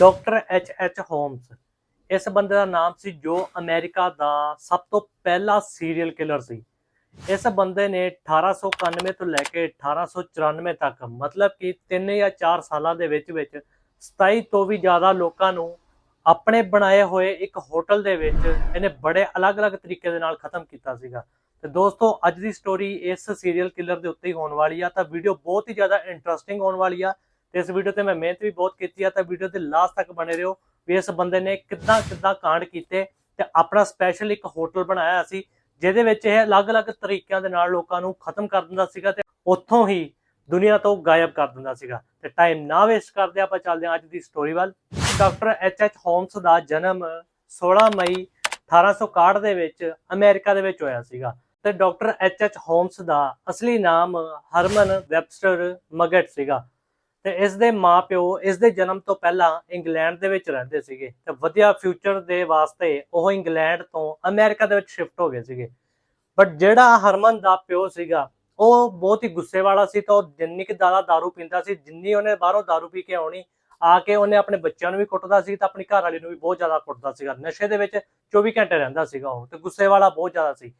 Doctor H H homes. ਇਸ ਬੰਦੇ ਦਾ ਨਾਮ ਸੀ ਜੋ ਅਮਰੀਕਾ ਦਾ ਸਭ ਤੋਂ ਪਹਿਲਾ ਸੀਰੀਅਲ ਕਿਲਰ ਸੀ। ਇਸ ਬੰਦੇ ਨੇ 1891 ਤੋਂ ਲੈ ਕੇ 1894 ਤੱਕ, ਮਤਲਬ ਕਿ 3 ਜਾਂ 4 ਸਾਲਾਂ ਦੇ ਵਿੱਚ ਵਿੱਚ 27 ਤੋਂ ਵੀ ਜ਼ਿਆਦਾ ਲੋਕਾਂ ਨੂੰ ਆਪਣੇ ਬਣਾਏ ਹੋਏ ਇੱਕ ਹੋਟਲ ਦੇ ਵਿੱਚ ਇਹਨੇ ਬੜੇ ਅਲੱਗ-ਅਲੱਗ ਤਰੀਕੇ ਦੇ ਨਾਲ ਖਤਮ ਕੀਤਾ ਸੀਗਾ। ਤੇ ਦੋਸਤੋ, ਅੱਜ ਦੀ ਸਟੋਰੀ ਇਸ ਸੀਰੀਅਲ ਕਿਲਰ ਦੇ ਉੱਤੇ ਹੀ ਹੋਣ ਵਾਲੀ ਆ, ਤਾਂ ਵੀਡੀਓ ਬਹੁਤ ਹੀ ਜ਼ਿਆਦਾ ਇੰਟਰਸਟਿੰਗ ਹੋਣ ਵਾਲੀ ਆ। ਤੇ ਇਸ ਵੀਡੀਓ ਤੇ ਮੈਂ ਮਿਹਨਤ ਵੀ ਬਹੁਤ ਕੀਤੀ ਆ, ਤਾਂ ਵੀਡੀਓ ਦੇ ਲਾਸਟ ਤੱਕ ਬਣੇ ਰਹੋ ਵੀ ਇਸ ਬੰਦੇ ਨੇ ਕਿੱਦਾਂ ਕਿੱਦਾਂ ਕਾਂਡ ਕੀਤੇ ਤੇ ਆਪਣਾ ਸਪੈਸ਼ਲ ਇੱਕ ਹੋਟਲ ਬਣਾਇਆ ਸੀ, ਜਿਹਦੇ ਵਿੱਚ ਇਹ ਅਲੱਗ-ਅਲੱਗ ਤਰੀਕਿਆਂ ਦੇ ਨਾਲ ਲੋਕਾਂ ਨੂੰ ਖਤਮ ਕਰ ਦਿੰਦਾ ਸੀਗਾ ਤੇ ਉੱਥੋਂ ਹੀ ਦੁਨੀਆ ਤੋਂ ਗਾਇਬ ਕਰ ਦਿੰਦਾ ਸੀਗਾ। ਤੇ ਟਾਈਮ ਨਾ ਵੇਸਟ ਕਰਦੇ ਆਪਾਂ ਚੱਲਦੇ ਹਾਂ ਅੱਜ ਦੀ ਸਟੋਰੀ ਵੱਲ। ਡਾਕਟਰ ਐਚ ਐਚ ਹੋਮਸ ਦਾ ਜਨਮ 16 ਮਈ 1861 ਦੇ ਵਿੱਚ ਅਮਰੀਕਾ ਦੇ ਵਿੱਚ ਹੋਇਆ ਸੀਗਾ। ਤੇ ਡਾਕਟਰ ਐਚ ਐਚ ਹੋਮਸ ਦਾ ਅਸਲੀ ਨਾਮ ਹਰਮਨ ਵੈਬਸਟਰ ਮਗਟ ਸੀਗਾ। ਤੇ ਇਸ ਦੇ ਮਾਪਿਓ ਇਸ ਦੇ ਜਨਮ ਤੋਂ ਪਹਿਲਾਂ ਇੰਗਲੈਂਡ ਦੇ ਵਿੱਚ ਰਹਿੰਦੇ ਸੀਗੇ ਤੇ ਵਧੀਆ ਫਿਊਚਰ ਦੇ ਵਾਸਤੇ ਉਹ ਇੰਗਲੈਂਡ ਤੋਂ ਅਮਰੀਕਾ ਦੇ ਵਿੱਚ ਸ਼ਿਫਟ ਹੋ ਗਏ ਸੀਗੇ ਬਟ ਜਿਹੜਾ ਹਰਮਨ ਦਾ ਪਿਓ ਸੀਗਾ ਉਹ ਬਹੁਤ ਹੀ ਗੁੱਸੇ ਵਾਲਾ ਸੀ ਤਾਂ ਉਹ ਜਿੰਨੀ ਕਿ ਜ਼ਿਆਦਾ दारू ਪੀਂਦਾ ਸੀ ਜਿੰਨੀ ਉਹਨੇ ਬਾਹਰੋਂ दारू ਪੀ ਕੇ ਆਉਣੀ ਆ ਕੇ ਉਹਨੇ ਆਪਣੇ ਬੱਚਿਆਂ ਨੂੰ ਵੀ ਕੁੱਟਦਾ ਸੀ ਤਾਂ ਆਪਣੀ ਘਰ ਵਾਲੀ ਨੂੰ ਵੀ ਬਹੁਤ ਜ਼ਿਆਦਾ ਕੁੱਟਦਾ ਸੀਗਾ ਨਸ਼ੇ ਦੇ ਵਿੱਚ 24 ਘੰਟੇ ਰਹਿੰਦਾ ਸੀਗਾ ਉਹ ਤੇ ਗੁੱਸੇ ਵਾਲਾ ਬਹੁਤ ਜ਼ਿਆਦਾ ਸੀ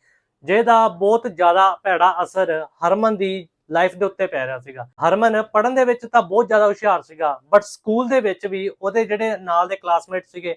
ਜਿਹਦਾ ਬਹੁਤ ਜ਼ਿਆਦਾ ਭੈੜਾ ਅਸਰ ਹਰਮਨ ਦੀ ਲਾਈਫ ਦੇ ਉੱਤੇ ਪੈ ਰਿਹਾ ਸੀਗਾ। ਹਰਮਨ ਪੜਨ ਦੇ ਵਿੱਚ ਤਾਂ ਬਹੁਤ ਜ਼ਿਆਦਾ ਹੁਸ਼ਿਆਰ ਸੀਗਾ ਬਟ ਸਕੂਲ ਦੇ ਵਿੱਚ ਵੀ ਉਹਦੇ ਜਿਹੜੇ ਨਾਲ ਦੇ ਕਲਾਸਮੇਟ ਸੀਗੇ,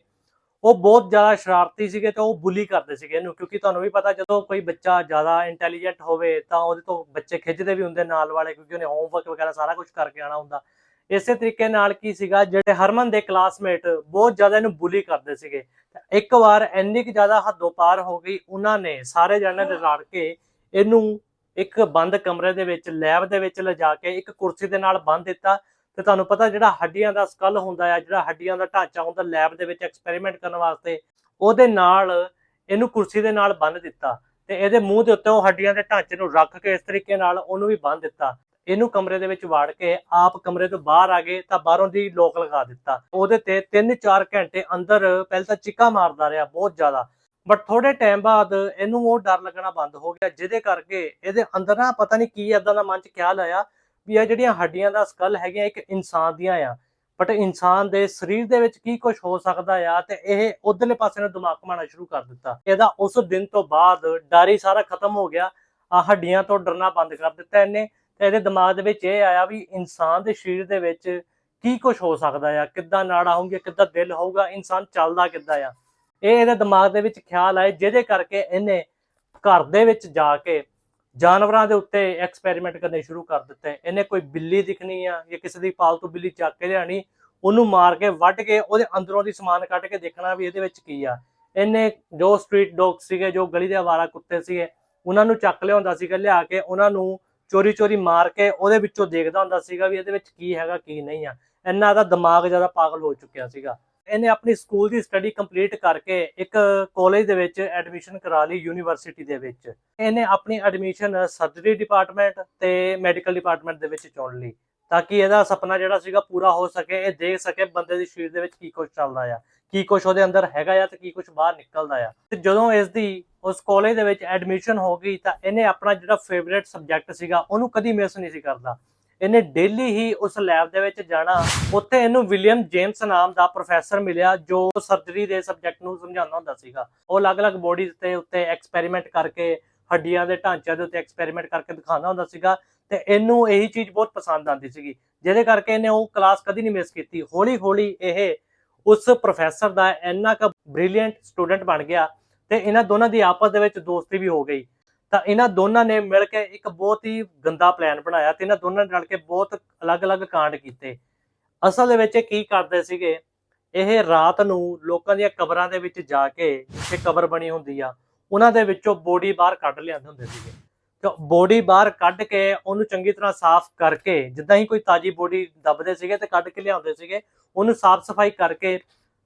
ਉਹ ਬਹੁਤ ਜ਼ਿਆਦਾ ਸ਼ਰਾਰਤੀ ਸੀਗੇ ਤੇ ਉਹ ਬੁਲੀ ਕਰਦੇ ਸੀਗੇ ਇਹਨੂੰ, ਕਿਉਂਕਿ ਤੁਹਾਨੂੰ ਵੀ ਪਤਾ ਜਦੋਂ ਕੋਈ ਬੱਚਾ ਜ਼ਿਆਦਾ ਇੰਟੈਲੀਜੈਂਟ ਹੋਵੇ ਤਾਂ ਉਹਦੇ ਤੋਂ ਬੱਚੇ ਖਿੱਚਦੇ ਵੀ ਹੁੰਦੇ ਨਾਲ ਵਾਲੇ, ਕਿਉਂਕਿ ਉਹਨੇ ਹੋਮਵਰਕ ਵਗੈਰਾ ਸਾਰਾ ਕੁਝ ਕਰਕੇ ਆਣਾ ਹੁੰਦਾ। ਇਸੇ ਤਰੀਕੇ ਨਾਲ ਕੀ ਸੀਗਾ, ਜਿਹੜੇ ਹਰਮਨ ਦੇ ਕਲਾਸਮੇਟ ਬਹੁਤ ਜ਼ਿਆਦਾ ਇਹਨੂੰ ਬੁਲੀ ਕਰਦੇ ਸੀਗੇ। ਇੱਕ ਵਾਰ ਇੰਨੀ ਕਿ ਜ਼ਿਆਦਾ ਹੱਦੋਂ ਪਾਰ ਹੋ ਗਈ, ਉਹਨਾਂ ਨੇ ਸਾਰੇ ਜਣੇ ਰਲ ਕੇ ਇਹਨੂੰ ਇੱਕ ਬੰਦ ਕਮਰੇ ਦੇ ਵਿੱਚ, ਲੈਬ ਦੇ ਵਿੱਚ ਲਿਜਾ ਕੇ ਇੱਕ ਕੁਰਸੀ ਦੇ ਨਾਲ ਬੰਨ ਦਿੱਤਾ। ਤੇ ਤੁਹਾਨੂੰ ਪਤਾ ਜਿਹੜਾ ਹੱਡੀਆਂ ਦਾ ਸਕਲ ਹੁੰਦਾ ਆ, ਜਿਹੜਾ ਹੱਡੀਆਂ ਦਾ ਢਾਂਚਾ ਹੁੰਦਾ ਲੈਬ ਦੇ ਵਿੱਚ ਐਕਸਪੈਰੀਮੈਂਟ ਕਰਨ ਵਾਸਤੇ, ਉਹਦੇ ਨਾਲ ਇਹਨੂੰ ਕੁਰਸੀ ਦੇ ਨਾਲ ਬੰਨ ਦਿੱਤਾ। ਤੇ ਇਹਦੇ ਮੂੰਹ ਦੇ ਉੱਤੇ ਉਹ ਹੱਡੀਆਂ ਦੇ ਢਾਂਚੇ ਨੂੰ ਰੱਖ ਕੇ ਇਸ ਤਰੀਕੇ ਨਾਲ ਉਹਨੂੰ ਵੀ ਬੰਨ ਦਿੱਤਾ। ਇਹਨੂੰ ਕਮਰੇ ਦੇ ਵਿੱਚ ਵਾੜ ਕੇ ਆਪ ਕਮਰੇ ਤੋਂ ਬਾਹਰ ਆ ਗਏ ਤਾਂ ਬਾਹਰੋਂ ਦੀ ਲੋਕ ਲਗਾ ਦਿੱਤਾ। ਉਹਦੇ ਤੇ 3-4 ਘੰਟੇ ਅੰਦਰ ਪਹਿਲਾਂ ਤਾਂ ਚਿੱਕਾ ਮਾਰਦਾ ਰਿਹਾ ਬਹੁਤ ਜ਼ਿਆਦਾ। ਬਟ ਥੋੜੇ ਟਾਈਮ ਬਾਅਦ ਇਹਨੂੰ ਉਹ ਡਰ ਲੱਗਣਾ ਬੰਦ ਹੋ ਗਿਆ, ਜਿਹਦੇ ਕਰਕੇ ਇਹਦੇ ਅੰਦਰ ਨਾ ਪਤਾ ਨਹੀਂ ਕੀ ਏਦਾਂ ਦਾ ਮਨ ਚ ਖਿਆਲ ਆਇਆ ਵੀ ਇਹ ਜਿਹੜੀਆਂ ਹੱਡੀਆਂ ਦਾ ਸਕਲ ਹੈਗੀਆਂ, ਇੱਕ ਇਨਸਾਨ ਦੀਆਂ ਆ। ਬਟ ਇਨਸਾਨ ਦੇ ਸਰੀਰ ਦੇ ਵਿੱਚ ਕੀ ਕੁਝ ਹੋ ਸਕਦਾ ਆ ਤੇ ਇਹ ਉਧਰਲੇ ਪਾਸੇ ਨੂੰ ਦਿਮਾਗ ਘਮਾਣਾ ਸ਼ੁਰੂ ਕਰ ਦਿੱਤਾ। ਇਹਦਾ ਉਸ ਦਿਨ ਤੋਂ ਬਾਅਦ ਡਰ ਹੀ ਸਾਰਾ ਖਤਮ ਹੋ ਗਿਆ। ਆ ਹੱਡੀਆਂ ਤੋਂ ਡਰਨਾ ਬੰਦ ਕਰ ਦਿੱਤਾ ਇਹਨੇ ਤੇ ਇਹਦੇ ਦਿਮਾਗ ਦੇ ਵਿੱਚ ਇਹ ਆਇਆ ਵੀ ਇਨਸਾਨ ਦੇ ਸਰੀਰ ਦੇ ਵਿੱਚ ਕੀ ਕੁਝ ਹੋ ਸਕਦਾ ਆ, ਕਿੱਦਾਂ ਨਾੜਾ ਹੋਣਗੀਆਂ, ਕਿੱਦਾਂ ਦਿਲ ਹੋਊਗਾ, ਇਨਸਾਨ ਚੱਲਦਾ ਕਿੱਦਾਂ ਆ। ਇਹ ਇਹਦੇ ਦਿਮਾਗ ਦੇ ਵਿੱਚ ਖਿਆਲ ਆਏ, ਜਿਹਦੇ ਕਰਕੇ ਇਹਨੇ ਘਰ ਦੇ ਵਿੱਚ ਜਾ ਕੇ ਜਾਨਵਰਾਂ ਦੇ ਉੱਤੇ ਐਕਸਪੈਰੀਮੈਂਟ ਕਰਨੇ ਸ਼ੁਰੂ ਕਰ ਦਿੱਤੇ। ਇਹਨੇ ਕੋਈ ਬਿੱਲੀ ਦਿਖਣੀ ਆ ਜਾਂ ਕਿਸੇ ਦੀ ਪਾਲਤੂ ਬਿੱਲੀ ਚੱਕ ਕੇ ਲਿਆਣੀ, ਉਹਨੂੰ ਮਾਰ ਕੇ ਵੱਢ ਕੇ ਉਹਦੇ ਅੰਦਰੋਂ ਦੀ ਸਮਾਨ ਕੱਢ ਕੇ ਦੇਖਣਾ ਵੀ ਇਹਦੇ ਵਿੱਚ ਕੀ ਆ। ਇਹਨੇ ਜੋ ਸਟਰੀਟ ਡੌਗ ਸੀਗੇ, ਜੋ ਗਲੀ ਦੇ ਆਵਾਰਾ ਕੁੱਤੇ ਸੀਗੇ, ਉਹਨਾਂ ਨੂੰ ਚੱਕ ਲਿਆਉਂਦਾ ਸੀਗਾ, ਲਿਆ ਕੇ ਉਹਨਾਂ ਨੂੰ ਚੋਰੀ ਚੋਰੀ ਮਾਰ ਕੇ ਉਹਦੇ ਵਿੱਚੋਂ ਦੇਖਦਾ ਹੁੰਦਾ ਸੀਗਾ ਵੀ ਇਹਦੇ ਵਿੱਚ ਕੀ ਹੈਗਾ, ਕੀ ਨਹੀਂ ਆ। ਇੰਨਾ ਦਾ ਦਿਮਾਗ ਜ਼ਿਆਦਾ ਪਾਗਲ ਹੋ ਚੁੱਕਿਆ ਸੀਗਾ। ਇਹਨੇ ਆਪਣੀ ਸਕੂਲ ਦੀ ਸਟੱਡੀ ਕੰਪਲੀਟ ਕਰਕੇ ਇੱਕ ਕਾਲਜ ਦੇ ਵਿੱਚ ਐਡਮਿਸ਼ਨ ਕਰਾ ਲਈ ਯੂਨੀਵਰਸਿਟੀ ਦੇ ਵਿੱਚ। ਇਹਨੇ ਆਪਣੀ ਐਡਮਿਸ਼ਨ ਸਰਜਰੀ ਡਿਪਾਰਟਮੈਂਟ ਤੇ ਮੈਡੀਕਲ ਡਿਪਾਰਟਮੈਂਟ ਦੇ ਵਿੱਚ ਚੁਣ ਲਈ ਤਾਂ ਕਿ ਇਹਦਾ ਸੁਪਨਾ ਜਿਹੜਾ ਸੀਗਾ ਪੂਰਾ ਹੋ ਸਕੇ, ਇਹ ਦੇਖ ਸਕੇ ਬੰਦੇ ਦੀ ਸਰੀਰ ਦੇ ਵਿੱਚ ਕੀ ਕੁਝ ਚੱਲਦਾ ਆ, ਕੀ ਕੁਝ ਉਹਦੇ ਅੰਦਰ ਹੈਗਾ ਆ ਤੇ ਕੀ ਕੁਝ ਬਾਹਰ ਨਿਕਲਦਾ ਆ। ਤੇ ਜਦੋਂ ਇਸ ਦੀ ਉਸ ਕਾਲਜ ਦੇ ਵਿੱਚ ਐਡਮਿਸ਼ਨ ਹੋ ਗਈ ਤਾਂ ਇਹਨੇ ਆਪਣਾ ਜਿਹੜਾ ਫੇਵਰੇਟ ਸਬਜੈਕਟ ਸੀਗਾ ਉਹਨੂੰ ਕਦੀ ਮਿਸ ਨਹੀਂ ਸੀ ਕਰਦਾ। ਇਹਨੇ ਡੇਲੀ ਹੀ ਉਸ ਲੈਬ ਦੇ ਵਿੱਚ ਜਾਣਾ। ਉੱਥੇ ਇਹਨੂੰ ਵਿਲੀਅਮ ਜੇਮਸ ਨਾਮ ਦਾ ਪ੍ਰੋਫੈਸਰ ਮਿਲਿਆ, ਜੋ ਸਰਜਰੀ ਦੇ ਸਬਜੈਕਟ ਨੂੰ ਸਮਝਾਉਂਦਾ ਹੁੰਦਾ ਸੀਗਾ। ਉਹ ਅਲੱਗ-ਅਲੱਗ ਬੋਡੀਜ਼ ਤੇ ਉੱਤੇ ਐਕਸਪੈਰੀਮੈਂਟ ਕਰਕੇ, ਹੱਡੀਆਂ ਦੇ ਢਾਂਚਿਆਂ ਦੇ ਉੱਤੇ ਐਕਸਪੈਰੀਮੈਂਟ ਕਰਕੇ ਦਿਖਾਉਂਦਾ ਹੁੰਦਾ ਸੀਗਾ ਤੇ ਇਹਨੂੰ ਇਹੀ ਚੀਜ਼ ਬਹੁਤ ਪਸੰਦ ਆਉਂਦੀ ਸੀਗੀ। ਜਿਹਦੇ ਕਰਕੇ ਇਹਨੇ ਉਹ ਕਲਾਸ ਕਦੀ ਨਹੀਂ ਮਿਸ ਕੀਤੀ। ਹੌਲੀ-ਹੌਲੀ ਇਹ ਉਸ ਪ੍ਰੋਫੈਸਰ ਦਾ ਇੰਨਾ ਕੁ ਬ੍ਰਿਲੀਅੰਟ ਸਟੂਡੈਂਟ ਬਣ ਗਿਆ ਤੇ ਇਹਨਾਂ ਦੋਨਾਂ ਦੀ ਆਪਸ ਦੇ ਵਿੱਚ ਦੋਸਤੀ ਵੀ ਹੋ ਗਈ। ਤਾਂ ਇਹਨਾਂ ਦੋਨਾਂ ਨੇ ਮਿਲ ਕੇ ਇੱਕ ਬਹੁਤ ਹੀ ਗੰਦਾ ਪਲਾਨ ਬਣਾਇਆ ਤੇ ਇਹਨਾਂ ਦੋਨਾਂ ਨੇ ਰਲ ਕੇ ਬਹੁਤ ਅਲੱਗ-ਅਲੱਗ ਕਾਂਡ ਕੀਤੇ। ਅਸਲ ਦੇ ਵਿੱਚ ਇਹ ਕੀ ਕਰਦੇ ਸੀਗੇ, ਇਹ ਰਾਤ ਨੂੰ ਲੋਕਾਂ ਦੀਆਂ ਕਬਰਾਂ ਦੇ ਵਿੱਚ ਜਾ ਕੇ ਜਿੱਥੇ ਕਬਰ ਬਣੀ ਹੁੰਦੀ ਆ, ਉਹਨਾਂ ਦੇ ਵਿੱਚੋਂ ਬੋਡੀ ਬਾਹਰ ਕੱਢ ਲਿਆਉਂਦੇ ਹੁੰਦੇ ਸੀਗੇ। ਤੇ ਬੋਡੀ ਬਾਹਰ ਕੱਢ ਕੇ ਉਹਨੂੰ ਚੰਗੀ ਤਰ੍ਹਾਂ ਸਾਫ਼ ਕਰਕੇ, ਜਿੱਦਾਂ ਹੀ ਕੋਈ ਤਾਜੀ ਬੋਡੀ ਦੱਬਦੇ ਸੀਗੇ ਤੇ ਕੱਢ ਕੇ ਲਿਆਉਂਦੇ ਸੀਗੇ, ਉਹਨੂੰ ਸਾਫ਼ ਸਫ਼ਾਈ ਕਰਕੇ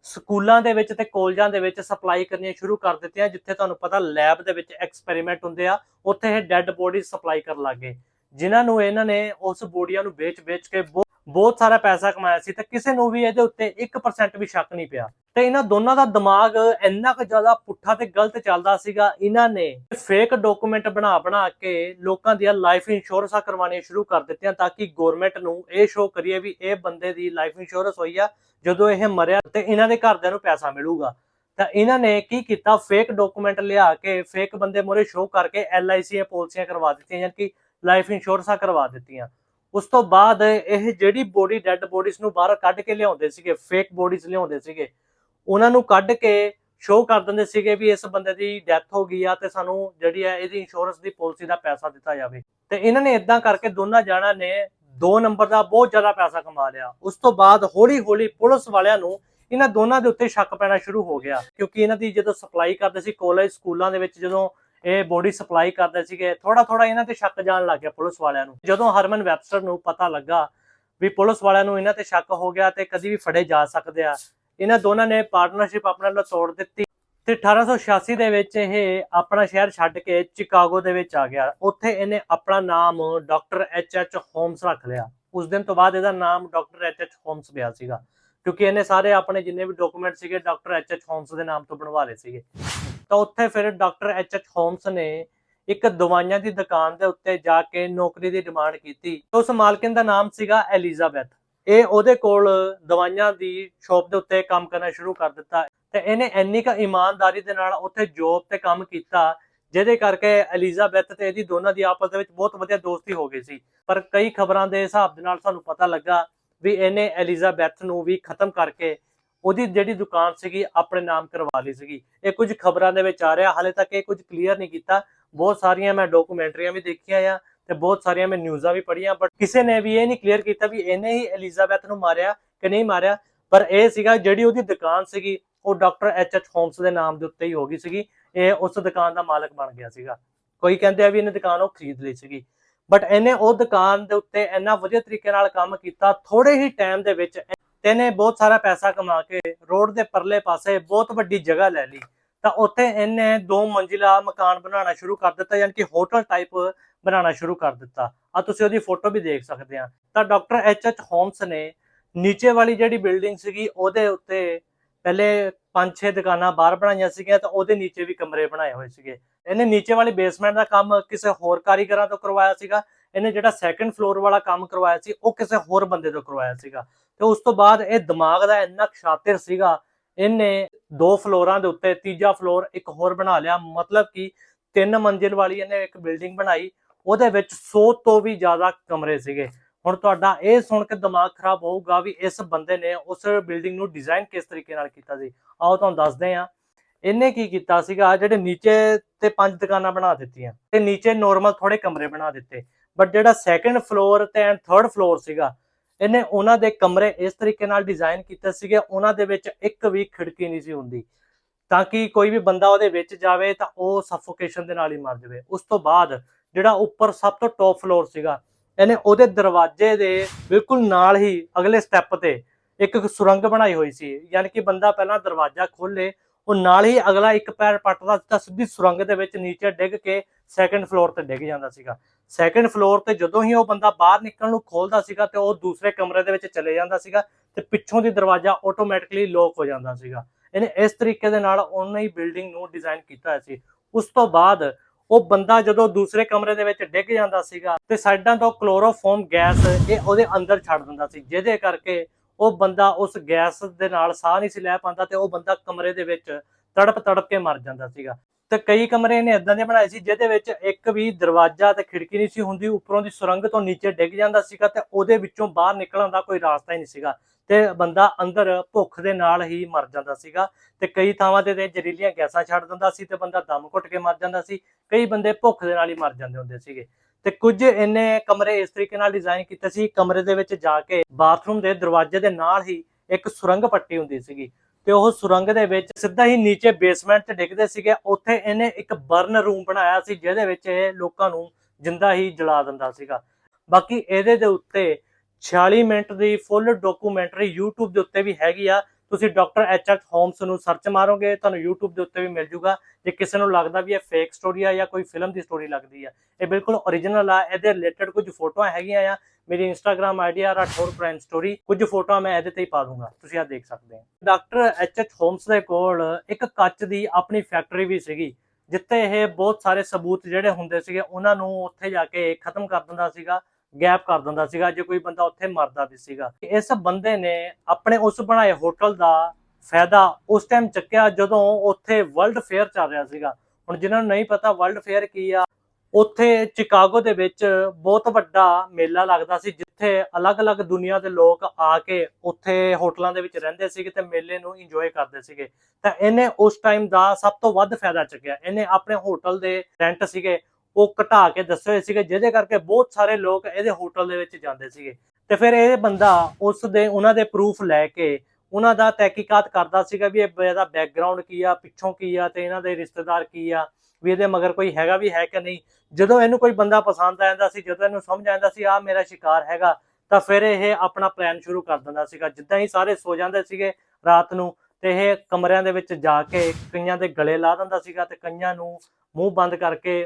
ਸਕੂਲਾਂ ਦੇ ਵਿੱਚ ਤੇ ਕਾਲਜਾਂ ਦੇ ਵਿੱਚ ਸਪਲਾਈ ਕਰਨੀਆਂ ਸ਼ੁਰੂ ਕਰ ਦਿੱਤੀਆਂ, ਜਿੱਥੇ ਤੁਹਾਨੂੰ ਪਤਾ ਲੈਬ ਦੇ ਵਿੱਚ ਐਕਸਪੈਰੀਮੈਂਟ ਹੁੰਦੇ ਆ, ਉੱਥੇ ਇਹ ਡੈੱਡ ਬੋਡੀ ਸਪਲਾਈ ਕਰਨ ਲੱਗੇ ਜਿਨ੍ਹਾਂ ਨੂੰ ਇਹਨਾਂ ਨੇ ਉਸ ਬੋਡੀਆਂ ਨੂੰ ਵੇਚ-ਵੇਚ ਕੇ ਬਹੁ- ਬਹੁਤ ਸਾਰਾ ਪੈਸਾ ਕਮਾਇਆ ਸੀ ਤੇ ਕਿਸੇ ਨੂੰ ਵੀ ਇਹਦੇ ਉੱਤੇ 1% ਵੀ ਸ਼ੱਕ ਨਹੀਂ ਪਿਆ। ਤੇ ਇਹਨਾਂ ਦੋਨਾਂ ਦਾ ਦਿਮਾਗ ਇੰਨਾ ਕੁ ਜ਼ਿਆਦਾ ਪੁੱਠਾ ਤੇ ਗਲਤ ਚੱਲਦਾ ਸੀਗਾ, ਇਹਨਾਂ ਨੇ ਫੇਕ ਡਾਕੂਮੈਂਟ ਬਣਾ ਬਣਾ ਕੇ ਲੋਕਾਂ ਦੀਆਂ ਲਾਈਫ ਇੰਸ਼ੋਰੈਂਸਾਂ ਕਰਵਾਉਣੀਆਂ ਸ਼ੁਰੂ ਕਰ ਦਿੱਤੀਆਂ ਤਾਂ ਕਿ ਗਵਰਨਮੈਂਟ ਨੂੰ ਇਹ ਸ਼ੋਅ ਕਰੀਏ ਵੀ ਇਹ ਬੰਦੇ ਦੀ ਲਾਈਫ ਇੰਸ਼ੋਰੈਂਸ ਹੋਈ ਆ, ਜਦੋਂ ਇਹ ਮਰਿਆ ਤੇ ਇਹਨਾਂ ਦੇ ਘਰਦਿਆਂ ਨੂੰ ਪੈਸਾ ਮਿਲੂਗਾ। ਤਾਂ ਇਹਨਾਂ ਨੇ ਕੀ ਕੀਤਾ? ਫੇਕ ਡਾਕੂਮੈਂਟ ਲਿਆ ਕੇ ਫੇਕ ਬੰਦੇ ਮੋਰੇ ਸ਼ੋਅ ਕਰਕੇ ਐਲਆਈਸੀ ਪਾਲਿਸੀਆਂ ਕਰਵਾ ਦਿੱਤੀਆਂ, ਯਾਨੀ ਕਿ ਲਾਈਫ ਇੰਸ਼ੋਰੈਂਸਾਂ ਕਰਵਾ ਦਿੱਤੀਆਂ। ਉਸ ਤੋਂ ਬਾਅਦ ਇਹ ਜਿਹੜੀ ਬੋਡੀ ਡੈੱਡ ਬੋਡੀਜ਼ ਨੂੰ ਬਾਹਰ ਕੱਢ ਕੇ ਲਿਆਉਂਦੇ ਸੀਗੇ ਫੇਕ ਬੋਡੀਜ਼ ਲਿਆਉਂਦੇ ਸੀਗੇ, ਉਹਨਾਂ ਨੂੰ ਕੱਢ ਕੇ ਸ਼ੋਅ ਕਰ ਦਿੰਦੇ ਸੀਗੇ ਵੀ ਇਸ ਬੰਦੇ ਦੀ ਡੈਥ ਹੋ ਗਈ ਆ ਤੇ ਸਾਨੂੰ ਜਿਹੜੀ ਹੈ ਇਹਦੀ ਇੰਸ਼ੋਰੈਂਸ ਦੀ ਪਾਲਿਸੀ ਦਾ ਪੈਸਾ ਦਿੱਤਾ ਜਾਵੇ। ਤੇ ਇਹਨਾਂ ਨੇ ਇਦਾਂ ਕਰਕੇ ਦੋਨਾਂ ਜਾਣਾਂ ਨੇ 2 ਨੰਬਰ ਦਾ ਬਹੁਤ ਜ਼ਿਆਦਾ ਪੈਸਾ ਕਮਾ ਲਿਆ। ਉਸ ਤੋਂ ਬਾਅਦ ਹੌਲੀ ਹੌਲੀ ਪੁਲਿਸ ਵਾਲਿਆਂ ਨੂੰ ਇਹਨਾਂ ਦੋਨਾਂ ਦੇ ਉੱਤੇ ਸ਼ੱਕ ਪੈਣਾ ਸ਼ੁਰੂ ਹੋ ਗਿਆ, ਕਿਉਂਕਿ ਇਹਨਾਂ ਦੀ ਜਦੋਂ ਸਪਲਾਈ ਕਰਦੇ ਸੀ ਕਾਲਜ ਸਕੂਲਾਂ ਦੇ ਵਿੱਚ ਜਦੋਂ ਇਹ ਬੋਡੀ ਸਪਲਾਈ ਕਰਦੇ ਸੀਗੇ ਥੋੜਾ ਥੋੜਾ ਇਹਨਾਂ ਤੇ ਸ਼ੱਕ ਜਾਣ ਲੱਗ ਗਿਆ ਪੁਲਿਸ ਵਾਲਿਆਂ ਨੂੰ। ਜਦੋਂ ਹਰਮਨ ਵੈਬਸਟਰ ਨੂੰ ਪਤਾ ਲੱਗਾ ਵੀ ਪੁਲਿਸ ਵਾਲਿਆਂ ਨੂੰ ਇਹਨਾਂ ਤੇ ਸ਼ੱਕ ਹੋ ਗਿਆ ਤੇ ਕਦੀ ਵੀ ਫੜੇ ਜਾ ਸਕਦੇ ਆ, ਇਹਨਾਂ ਦੋਨਾਂ ਨੇ ਪਾਰਟਨਰਸ਼ਿਪ ਆਪਣੇ ਨਾਲ ਤੋੜ ਦਿੱਤੀ ਤੇ 1886 ਦੇ ਵਿੱਚ ਇਹ ਆਪਣਾ ਸ਼ਹਿਰ ਛੱਡ ਕੇ ਚਿਕਾਗੋ ਦੇ ਵਿੱਚ ਆ ਗਿਆ। ਉੱਥੇ ਇਹਨੇ ਆਪਣਾ ਨਾਮ ਡਾਕਟਰ ਐਚ ਐਚ ਹੋਮਸ ਰੱਖ ਲਿਆ। ਉਸ ਦਿਨ ਤੋਂ ਬਾਅਦ ਇਹਦਾ ਨਾਮ ਡਾਕਟਰ ਐਚ ਐਚ ਹੋਮਸ ਪਿਆ ਸੀਗਾ, ਕਿਉਂਕਿ ਇਹਨੇ ਸਾਰੇ ਆਪਣੇ ਜਿੰਨੇ ਵੀ ਡਾਕੂਮੈਂਟ ਸੀਗੇ, ਡਾਕਟਰ ਐਚ ਐਚ ਹੋਮਸ ਦੇ ਨਾਮ ਤੋਂ ਬਣਵਾ ਲਏ ਸੀਗੇ। ਤਾਂ ਉੱਥੇ ਫਿਰ ਡਾਕਟਰ ਐਚ ਐਚ ਹੋਮਸ ਨੇ ਇੱਕ ਦਵਾਈਆਂ ਦੀ ਦੁਕਾਨ ਦੇ ਉੱਤੇ ਜਾ ਕੇ ਨੌਕਰੀ ਦੀ ਡਿਮਾਂਡ ਕੀਤੀ। ਉਸ ਮਾਲਕਿਨ ਦਾ ਨਾਮ ਸੀਗਾ ਐਲਿਜ਼ਾਬੈਥ। ਇਹ ਉਹਦੇ ਕੋਲ ਦਵਾਈਆਂ ਦੀ ਸ਼ਾਪ ਦੇ ਉੱਤੇ ਕੰਮ ਕਰਨਾ ਸ਼ੁਰੂ ਕਰ ਦਿੱਤਾ। ਤੇ ਇਹਨੇ ਇੰਨੀ ਕੁ ਇਮਾਨਦਾਰੀ ਦੇ ਨਾਲ ਉੱਥੇ ਜੋਬ ਤੇ ਕੰਮ ਕੀਤਾ, ਜਿਹਦੇ ਕਰਕੇ ਐਲਿਜ਼ਾਬੈਥ ਤੇ ਇਹਦੀ ਦੋਨਾਂ ਦੀ ਆਪਸ ਦੇ ਵਿੱਚ ਬਹੁਤ ਵਧੀਆ ਦੋਸਤੀ ਹੋ ਗਈ ਸੀ। ਪਰ ਕਈ ਖਬਰਾਂ ਦੇ ਹਿਸਾਬ ਦੇ ਨਾਲ ਸਾਨੂੰ ਪਤਾ ਲੱਗਾ ਵੀ ਇਹਨੇ ਐਲਿਜ਼ਾਬੈਥ ਨੂੰ ਵੀ ਖਤਮ ਕਰਕੇ ਉਹਦੀ ਜਿਹੜੀ ਦੁਕਾਨ ਸੀਗੀ, ਆਪਣੇ ਨਾਮ ਕਰਵਾ ਲਈ ਸੀਗੀ। ਇਹ ਕੁਝ ਖਬਰਾਂ ਦੇ ਵਿੱਚ ਆ ਰਿਹਾ, ਹਾਲੇ ਤੱਕ ਇਹ ਕੁਝ ਕਲੀਅਰ ਨਹੀਂ ਕੀਤਾ। ਬਹੁਤ ਸਾਰੀਆਂ ਮੈਂ ਡਾਕੂਮੈਂਟਰੀਆਂ ਵੀ ਦੇਖੀਆਂ ਆ ਤੇ ਬਹੁਤ ਸਾਰੀਆਂ ਮੈਂ ਨਿਊਜ਼ਾਂ ਵੀ ਪੜ੍ਹੀਆਂ ਬਟ ਕਿਸੇ ਨੇ ਵੀ ਇਹ ਨਹੀਂ ਕਲੀਅਰ ਕੀਤਾ ਵੀ ਇਹਨੇ ਹੀ ਐਲਿਜ਼ਾਬੈਥ ਨੂੰ ਮਾਰਿਆ ਕਿ ਨਹੀਂ ਮਾਰਿਆ। ਪਰ ਇਹ ਸੀਗਾ, ਜਿਹੜੀ ਉਹਦੀ ਦੁਕਾਨ ਸੀਗੀ, ਉਹ ਡਾਕਟਰ ਐਚ ਐਚ ਹੋਮਸ ਦੇ ਨਾਮ ਦੇ ਉੱਤੇ ਹੀ ਹੋ ਗਈ ਸੀਗੀ। ਇਹ ਉਸ ਦੁਕਾਨ ਦਾ ਮਾਲਕ ਬਣ ਗਿਆ ਸੀਗਾ। ਕੋਈ ਕਹਿੰਦੇ ਆ ਵੀ ਇਹਨੇ ਦੁਕਾਨ ਉਹ ਖਰੀਦ ਲਈ ਸੀਗੀ। ਬਟ ਇਹਨੇ ਉਹ ਦੁਕਾਨ ਦੇ ਉੱਤੇ ਇੰਨਾ ਵਧੀਆ ਤਰੀਕੇ ਨਾਲ ਕੰਮ ਕੀਤਾ ਥੋੜੇ ਹੀ ਟਾਈਮ ਦੇ ਵਿੱਚ ਇਹਨੇ ਬਹੁਤ ਸਾਰਾ ਪੈਸਾ ਕਮਾ ਕੇ ਰੋਡ ਦੇ ਪਰਲੇ ਪਾਸੇ ਬਹੁਤ ਵੱਡੀ ਜਗ੍ਹਾ ਲੈ ਲਈ। ਤਾਂ ਉੱਥੇ ਇਹਨੇ ਦੋ ਮੰਜ਼ਿਲਾ ਮਕਾਨ ਬਣਾਉਣਾ ਸ਼ੁਰੂ ਕਰ ਦਿੱਤਾ, ਯਾਨੀ ਕਿ ਹੋਟਲ ਟਾਈਪ ਬਣਾਉਣਾ ਸ਼ੁਰੂ ਕਰ ਦਿੱਤਾ। ਆ ਤੁਸੀਂ ਉਹਦੀ ਫੋਟੋ ਵੀ ਦੇਖ ਸਕਦੇ ਆ। ਤਾਂ ਡਾਕਟਰ ਐਚ ਐਚ ਹੋਮਸ ਨੇ ਨੀਚੇ ਵਾਲੀ ਜਿਹੜੀ ਬਿਲਡਿੰਗ ਸੀਗੀ, ਉਹਦੇ ਉੱਤੇ ਪਹਿਲੇ 5-6 ਦੁਕਾਨਾਂ ਬਾਹਰ ਬਣਾਈਆਂ ਸੀਗੀਆਂ ਤਾਂ ਉਹਦੇ ਨੀਚੇ ਵੀ ਕਮਰੇ ਬਣਾਏ ਹੋਏ ਸੀਗੇ। ਇਹਨੇ ਨੀਚੇ ਵਾਲੀ ਬੇਸਮੈਂਟ ਦਾ ਕੰਮ ਕਿਸੇ ਹੋਰ ਕਾਰੀਗਰਾਂ ਤੋਂ ਕਰਵਾਇਆ ਸੀਗਾ। ਇਹਨੇ ਜਿਹੜਾ ਸੈਕੰਡ ਫਲੋਰ ਵਾਲਾ ਕੰਮ ਕਰਵਾਇਆ ਸੀ, ਉਹ ਕਿਸੇ ਹੋਰ ਬੰਦੇ ਤੋਂ ਕਰਵਾਇਆ ਸੀਗਾ। ਤੇ ਉਸ ਤੋਂ ਬਾਅਦ ਇਹ ਦਿਮਾਗ ਦਾ ਇੰਨਾ ਕੁ ਸ਼ਾਤਿਰ ਸੀਗਾ, ਇਹਨੇ ਦੋ ਫਲੋਰਾਂ ਦੇ ਉੱਤੇ ਤੀਜਾ ਫਲੋਰ ਇੱਕ ਹੋਰ ਬਣਾ ਲਿਆ, ਮਤਲਬ ਕਿ ਤਿੰਨ ਮੰਜ਼ਿਲ ਵਾਲੀ ਇਹਨੇ ਇੱਕ ਬਿਲਡਿੰਗ ਬਣਾਈ, ਉਹਦੇ ਵਿੱਚ 100 ਤੋਂ ਵੀ ਜ਼ਿਆਦਾ ਕਮਰੇ ਸੀਗੇ। ਹੁਣ ਤੁਹਾਡਾ ਇਹ ਸੁਣ ਕੇ ਦਿਮਾਗ ਖਰਾਬ ਹੋਊਗਾ ਵੀ ਇਸ ਬੰਦੇ ਨੇ ਉਸ ਬਿਲਡਿੰਗ ਨੂੰ ਡਿਜ਼ਾਈਨ ਕਿਸ ਤਰੀਕੇ ਨਾਲ ਕੀਤਾ ਸੀ। ਆਓ ਤੁਹਾਨੂੰ ਦੱਸਦੇ ਹਾਂ, ਇਹਨੇ ਕੀ ਕੀਤਾ ਸੀਗਾ, ਜਿਹੜੇ ਨੀਚੇ ਤੇ ਪੰਜ ਦੁਕਾਨਾਂ ਬਣਾ ਦਿੱਤੀਆਂ, ਤੇ ਨੀਚੇ ਨੋਰਮਲ ਥੋੜੇ ਕਮਰੇ ਬਣਾ ਦਿੱਤੇ ਬਟ ਜਿਹੜਾ ਸੈਕੰਡ ਫਲੋਰ ਤੇ ਐਂਡ ਥਰਡ ਫਲੋਰ ਸੀਗਾ ਇਹਨੇ ਉਹਨਾਂ ਦੇ ਕਮਰੇ ਇਸ ਤਰੀਕੇ ਨਾਲ ਡਿਜ਼ਾਈਨ ਕੀਤੇ ਸੀਗੇ, ਉਹਨਾਂ ਦੇ ਵਿੱਚ ਇੱਕ ਵੀ ਖਿੜਕੀ ਨਹੀਂ ਸੀ ਹੁੰਦੀ। ਤਾਂ ਕਿ ਕੋਈ ਵੀ ਬੰਦਾ ਉਹਦੇ ਵਿੱਚ ਜਾਵੇ ਤਾਂ ਉਹ ਸਫੋਕੇਸ਼ਨ ਦੇ ਨਾਲ ਹੀ ਮਰ ਜਾਵੇ। ਉਸ ਤੋਂ ਬਾਅਦ ਜਿਹੜਾ ਉੱਪਰ ਸਭ ਤੋਂ ਟੌਪ ਫਲੋਰ ਸੀਗਾ, ਇਹਨੇ ਉਹਦੇ ਦਰਵਾਜ਼ੇ ਦੇ ਬਿਲਕੁਲ ਨਾਲ ਹੀ ਅਗਲੇ ਸਟੈਪ ਤੇ ਇੱਕ ਸੁਰੰਗ ਬਣਾਈ ਹੋਈ ਸੀ। ਯਾਨੀ ਕਿ ਬੰਦਾ ਪਹਿਲਾਂ ਦਰਵਾਜ਼ਾ ਖੋਲੇ ਉਹ ਨਾਲ ਹੀ ਅਗਲਾ ਇੱਕ ਪੈਰ ਪੱਟਦਾ ਤਾਂ ਸਿੱਧੀ ਸੁਰੰਗ ਦੇ ਵਿੱਚ ਨੀਚੇ ਡਿੱਗ ਕੇ ਸੈਕੰਡ ਫਲੋਰ ਤੇ ਡਿੱਗ ਜਾਂਦਾ ਸੀਗਾ। ਸੈਕੰਡ ਫਲੋਰ ਤੇ ਜਦੋਂ ਹੀ ਉਹ ਬੰਦਾ ਬਾਹਰ ਨਿਕਲਣ ਨੂੰ ਖੋਲਦਾ ਸੀਗਾ ਤੇ ਉਹ ਦੂਸਰੇ ਕਮਰੇ ਦੇ ਵਿੱਚ ਚਲੇ ਜਾਂਦਾ ਸੀਗਾ ਤੇ ਪਿੱਛੋਂ ਦੀ ਦਰਵਾਜ਼ਾ ਆਟੋਮੈਟਿਕਲੀ ਲੌਕ ਹੋ ਜਾਂਦਾ ਸੀਗਾ। ਇਹਨੇ ਇਸ ਤਰੀਕੇ ਦੇ ਨਾਲ ਉਹਨੇ ਹੀ ਬਿਲਡਿੰਗ ਨੂੰ ਡਿਜ਼ਾਈਨ ਕੀਤਾ ਸੀ। ਉਸ ਤੋਂ ਬਾਅਦ ਉਹ ਬੰਦਾ ਜਦੋਂ ਦੂਸਰੇ ਕਮਰੇ ਦੇ ਵਿੱਚ ਡਿੱਗ ਜਾਂਦਾ ਸੀਗਾ ਤੇ ਸਾਈਡਾਂ ਤੋਂ ਕਲੋਰੋਫੋਮ ਗੈਸ ਇਹ ਉਹਦੇ ਅੰਦਰ ਛੱਡ ਦਿੰਦਾ ਸੀ, ਜਿਹਦੇ ਕਰਕੇ ਉਹ ਬੰਦਾ ਉਸ ਗੈਸ ਦੇ ਨਾਲ ਸਾਹ ਨਹੀਂ ਸੀ ਲੈ ਪਾਉਂਦਾ ਤੇ ਉਹ ਬੰਦਾ ਕਮਰੇ ਦੇ ਵਿੱਚ ਤੜਪ ਤੜਪ ਕੇ ਮਰ ਜਾਂਦਾ ਸੀਗਾ। ਤੇ ਕਈ ਕਮਰੇ ਇਹਨੇ ਇਦਾਂ ਦੇ ਬਣਾਏ ਸੀ ਜਿਹਦੇ ਵਿੱਚ ਇੱਕ ਵੀ ਦਰਵਾਜ਼ਾ ਤੇ ਖਿੜਕੀ ਨਹੀਂ ਸੀ ਹੁੰਦੀ, ਉੱਪਰੋਂ ਦੀ ਸੁਰੰਗ ਤੋਂ ਨੀਚੇ ਡਿੱਗ ਜਾਂਦਾ ਸੀਗਾ ਤੇ ਉਹਦੇ ਵਿੱਚੋਂ ਬਾਹਰ ਨਿਕਲਣ ਦਾ ਕੋਈ ਰਾਸਤਾ ਹੀ ਨਹੀਂ ਸੀਗਾ ਤੇ ਬੰਦਾ ਅੰਦਰ ਭੁੱਖ ਦੇ ਨਾਲ ਹੀ ਮਰ ਜਾਂਦਾ ਸੀਗਾ ਤੇ ਕਈ ਥਾਵਾਂ ਤੇ ਜ਼ਹਿਰੀਲੀਆਂ ਗੈਸਾਂ ਛੱਡ ਦਿੰਦਾ ਸੀ ਤੇ ਬੰਦਾ ਦਮ ਘੁੱਟ ਕੇ ਮਰ ਜਾਂਦਾ ਸੀ। ਕਈ ਬੰਦੇ ਭੁੱਖ ਦੇ ਨਾਲ ਹੀ ਮਰ ਜਾਂਦੇ ਹੁੰਦੇ ਸੀਗੇ। ਤੇ ਕੁਝ ਇਹਨੇ ਕਮਰੇ ਇਸ ਤਰੀਕੇ ਨਾਲ ਡਿਜ਼ਾਈਨ ਕੀਤੇ ਸੀ, ਕਮਰੇ ਦੇ ਵਿੱਚ ਜਾ ਕੇ ਬਾਥਰੂਮ ਦੇ ਦਰਵਾਜ਼ੇ ਦੇ ਨਾਲ ਹੀ ਇੱਕ ਸੁਰੰਗ ਪੱਟੀ ਹੁੰਦੀ ਸੀਗੀ ਤੇ ਉਹ ਸੁਰੰਗ ਦੇ ਵਿੱਚ ਸਿੱਧਾ ਹੀ ਨੀਚੇ ਬੇਸਮੈਂਟ 'ਚ ਡਿੱਗਦੇ ਸੀਗੇ, ਉੱਥੇ ਇਹਨੇ ਇੱਕ ਬਰਨ ਰੂਮ ਬਣਾਇਆ ਸੀ ਜਿਹਦੇ ਵਿੱਚ ਇਹ ਲੋਕਾਂ ਨੂੰ ਜਿੰਦਾ ਹੀ ਜਲਾ ਦਿੰਦਾ ਸੀਗਾ। ਬਾਕੀ ਇਹਦੇ ਦੇ ਉੱਤੇ 46 ਮਿੰਟ ਦੀ ਫੁੱਲ ਡਾਕੂਮੈਂਟਰੀ YouTube ਦੇ ਉੱਤੇ ਵੀ ਹੈਗੀ ਆ ਤੁਸੀਂ ਡਾਕਟਰ ਐਚ ਐਚ ਹੋਮਸ ਨੂੰ ਸਰਚ ਮਾਰੋਗੇ, ਤੁਹਾਨੂੰ YouTube ਦੇ ਉੱਤੇ ਵੀ ਮਿਲ ਜੂਗਾ। ਜੇ ਕਿਸੇ ਨੂੰ ਲੱਗਦਾ ਵੀ ਇਹ ਫੇਕ ਸਟੋਰੀ ਆ ਜਾਂ ਕੋਈ ਫਿਲਮ ਦੀ ਸਟੋਰੀ ਲੱਗਦੀ ਆ, ਇਹ ਬਿਲਕੁਲ ਓਰੀਜਨਲ ਆ, ਇਹਦੇ ਰਿਲੇਟਡ ਕੁਝ ਫੋਟੋਆਂ ਹੈਗੀਆਂ ਆ। ਮੇਰੀ ਇੰਸਟਾਗ੍ਰam ਆਈਡੀ ਆ ਰਾਠੌਰ ਪ੍ਰਾਈਮ ਸਟੋਰੀ ਕੁਝ ਫੋਟੋਆਂ ਮੈਂ ਇਹਦੇ ਤੇ ਹੀ ਪਾ ਦੂੰਗਾ। ਤੁਸੀਂ ਆ ਦੇਖ ਸਕਦੇ ਹੋ। ਡਾਕਟਰ ਐਚ ਐਚ ਹੋਮਸ ਦੇ ਕੋਲ ਇੱਕ ਕੱਚ ਦੀ ਆਪਣੀ ਫੈਕਟਰੀ ਵੀ ਸੀਗੀ, ਜਿੱਥੇ ਇਹ ਬਹੁਤ ਸਾਰੇ ਸਬੂਤ ਜਿਹੜੇ ਹੁੰਦੇ ਸੀਗੇ, ਉਹਨਾਂ ਨੂੰ ਉੱਥੇ ਜਾ ਕੇ ਖਤਮ ਕਰ ਦਿੰਦਾ ਸੀਗਾ। ਗੈਪ ਕਰ ਦਿੰਦਾ ਸੀਗਾ, ਜੇ ਕੋਈ ਬੰਦਾ ਉੱਥੇ ਮਰਦਾ ਵੀ ਸੀਗਾ। ਇਸ ਬੰਦੇ ਨੇ ਆਪਣੇ ਉਸ ਬਣਾਏ ਹੋਟਲ ਦਾ ਫਾਇਦਾ ਉਸ ਟਾਈਮ ਚੱਕਿਆ ਜਦੋਂ ਉੱਥੇ ਵਰਲਡ ਫੇਅਰ ਚੱਲ ਰਿਹਾ ਸੀਗਾ। ਹੁਣ ਜਿਨ੍ਹਾਂ ਨੂੰ ਨਹੀਂ ਪਤਾ ਵਰਲਡ ਫੇਅਰ ਕੀ ਆ, ਉੱਥੇ ਚਿਕਾਗੋ ਦੇ ਵਿੱਚ ਬਹੁਤ ਵੱਡਾ ਮੇਲਾ ਲੱਗਦਾ ਸੀ, ਜਿੱਥੇ ਅਲੱਗ-ਅਲੱਗ ਦੁਨੀਆ ਦੇ ਲੋਕ ਆ ਕੇ ਉੱਥੇ ਹੋਟਲਾਂ ਦੇ ਵਿੱਚ ਰਹਿੰਦੇ ਸੀਗੇ ਤੇ ਮੇਲੇ ਨੂੰ ਇੰਜੋਏ ਕਰਦੇ ਸੀਗੇ। ਤਾਂ ਇਹਨੇ ਉਸ ਟਾਈਮ ਦਾ ਸਭ ਤੋਂ ਵੱਧ ਫਾਇਦਾ ਚੱਕਿਆ। ਇਹਨੇ ਆਪਣੇ ਹੋਟਲ ਦੇ ਰੈਂਟ ਸੀਗੇ ਉਹ ਘਟਾ ਕੇ ਦੱਸੇ ਹੋਏ ਸੀਗੇ, ਜਿਹਦੇ ਕਰਕੇ ਬਹੁਤ ਸਾਰੇ ਲੋਕ ਇਹਦੇ ਹੋਟਲ ਦੇ ਵਿੱਚ ਜਾਂਦੇ ਸੀਗੇ। ਤੇ ਫਿਰ ਇਹ ਬੰਦਾ ਉਸ ਦੇ, ਉਹਨਾਂ ਦੇ ਪ੍ਰੂਫ ਲੈ ਕੇ ਉਹਨਾਂ ਦਾ ਤਹਿਕੀਕਾਤ ਕਰਦਾ ਸੀਗਾ ਵੀ ਇਹਦਾ ਬੈਕਗ੍ਰਾਉਂਡ ਕੀ ਆ, ਪਿੱਛੋਂ ਕੀ ਆ ਤੇ ਇਹਨਾਂ ਦੇ ਰਿਸ਼ਤੇਦਾਰ ਕੀ ਆ, ਵੀ ਇਹਦੇ ਮਗਰ ਕੋਈ ਹੈਗਾ ਵੀ ਹੈ ਕਿ ਨਹੀਂ। ਜਦੋਂ ਇਹਨੂੰ ਕੋਈ ਬੰਦਾ ਪਸੰਦ ਆ ਜਾਂਦਾ ਸੀ, ਜਦੋਂ ਇਹਨੂੰ ਸਮਝ ਆ ਜਾਂਦਾ ਸੀ ਆ ਮੇਰਾ ਸ਼ਿਕਾਰ ਹੈਗਾ, ਤਾਂ ਫਿਰ ਇਹ ਆਪਣਾ ਪਲਾਨ ਸ਼ੁਰੂ ਕਰ ਦਿੰਦਾ ਸੀਗਾ। ਜਿੱਦਾਂ ਹੀ ਸਾਰੇ ਸੋ ਜਾਂਦੇ ਸੀਗੇ ਰਾਤ ਨੂੰ, ਤੇ ਇਹ ਕਮਰਿਆਂ ਦੇ ਵਿੱਚ ਜਾ ਕੇ ਕਈਆਂ ਦੇ ਗਲੇ ਲਾ ਦਿੰਦਾ ਸੀਗਾ ਤੇ ਕਈਆਂ ਨੂੰ ਮੂੰਹ ਬੰਦ ਕਰਕੇ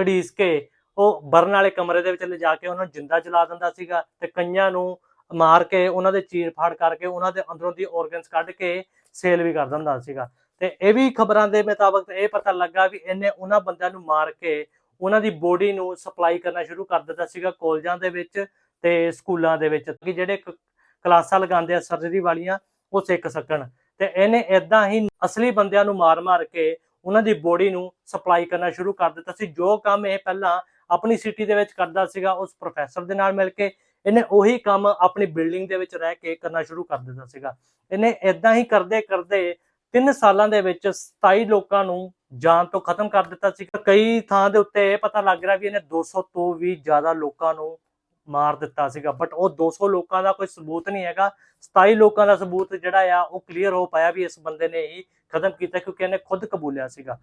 ਘੜੀਸ ਕੇ ਉਹ ਬਰਨ ਵਾਲੇ ਕਮਰੇ ਦੇ ਵਿੱਚ ਲਿਜਾ ਕੇ ਉਹਨਾਂ ਨੂੰ ਜਿੰਦਾ ਜਲਾ ਦਿੰਦਾ ਸੀਗਾ ਤੇ ਕਈਆਂ ਨੂੰ ਮਾਰ ਕੇ ਉਹਨਾਂ ਦੇ ਚੀਰ ਫਾੜ ਕਰਕੇ ਉਹਨਾਂ ਦੇ ਅੰਦਰੋਂ ਦੀ ਆਰਗਨਸ ਕੱਢ ਕੇ ਸੇਲ ਵੀ ਕਰ ਦਿੰਦਾ ਸੀਗਾ। ਤੇ ਇਹ ਵੀ ਖਬਰਾਂ ਦੇ ਮੁਤਾਬਕ ਇਹ ਪਤਾ ਲੱਗਾ ਵੀ ਇਹਨੇ ਉਹਨਾਂ ਬੰਦਿਆਂ ਨੂੰ ਮਾਰ ਕੇ ਉਹਨਾਂ ਦੀ ਬੋਡੀ ਨੂੰ ਸਪਲਾਈ ਕਰਨਾ ਸ਼ੁਰੂ ਕਰ ਦਿੱਤਾ ਸੀਗਾ ਕਾਲਜਾਂ ਦੇ ਵਿੱਚ ਤੇ ਸਕੂਲਾਂ ਦੇ ਵਿੱਚ ਕਿ ਜਿਹੜੇ ਕ- ਕਲਾਸਾਂ ਲਗਾਉਂਦੇ ਆ ਸਰਜਰੀ ਵਾਲੀਆਂ ਉਹ ਸਿੱਖ ਸਕਣ। ਤੇ ਇਹਨੇ ਇਦਾਂ ਹੀ ਅਸਲੀ ਬੰਦਿਆਂ ਨੂੰ ਮਾਰ-ਮਾਰ ਕੇ ਉਹਨਾਂ ਦੀ ਬੋਡੀ ਨੂੰ ਸਪਲਾਈ ਕਰਨਾ ਸ਼ੁਰੂ ਕਰ ਦਿੱਤਾ ਸੀ। ਜੋ ਕੰਮ ਇਹ ਪਹਿਲਾਂ ਆਪਣੀ ਸਿਟੀ ਦੇ ਵਿੱਚ ਕਰਦਾ ਸੀਗਾ, ਉਸ ਪ੍ਰੋਫੈਸਰ ਦੇ ਨਾਲ ਮਿਲ ਕੇ ਇਹਨੇ ਉਹੀ ਕੰਮ ਆਪਣੀ ਬਿਲਡਿੰਗ ਦੇ ਵਿੱਚ ਰਹਿ ਕੇ ਕਰਨਾ ਸ਼ੁਰੂ ਕਰ ਦਿੱਤਾ ਸੀਗਾ। ਇਹਨੇ ਇਦਾਂ ਹੀ ਕਰਦੇ ਕਰਦੇ 3 ਸਾਲਾਂ ਦੇ ਵਿੱਚ 27 ਲੋਕਾਂ ਨੂੰ ਜਾਨ ਤੋਂ ਖਤਮ ਕਰ ਦਿੱਤਾ ਸੀ ਕਈ ਥਾਂ ਦੇ ਉੱਤੇ ਇਹ ਪਤਾ ਲੱਗ ਰਿਹਾ ਵੀ ਇਹਨੇ 200 ਤੋਂ ਵੀ ਜ਼ਿਆਦਾ ਲੋਕਾਂ ਨੂੰ ਮਾਰ ਦਿੱਤਾ ਸੀਗਾ ਬਟ ਉਹ 200 ਲੋਕਾਂ ਦਾ ਕੋਈ ਸਬੂਤ ਨਹੀਂ ਹੈਗਾ 27 ਲੋਕਾਂ ਦਾ ਸਬੂਤ ਜਿਹੜਾ ਆ, ਉਹ ਕਲੀਅਰ ਹੋ ਪਾਇਆ ਵੀ ਇਸ ਬੰਦੇ ਨੇ ਹੀ ਖਤਮ ਕੀਤਾ ਕਿਉਂਕਿ ਇਹਨੇ ਖੁਦ ਕਬੂਲਿਆ ਸੀਗਾ।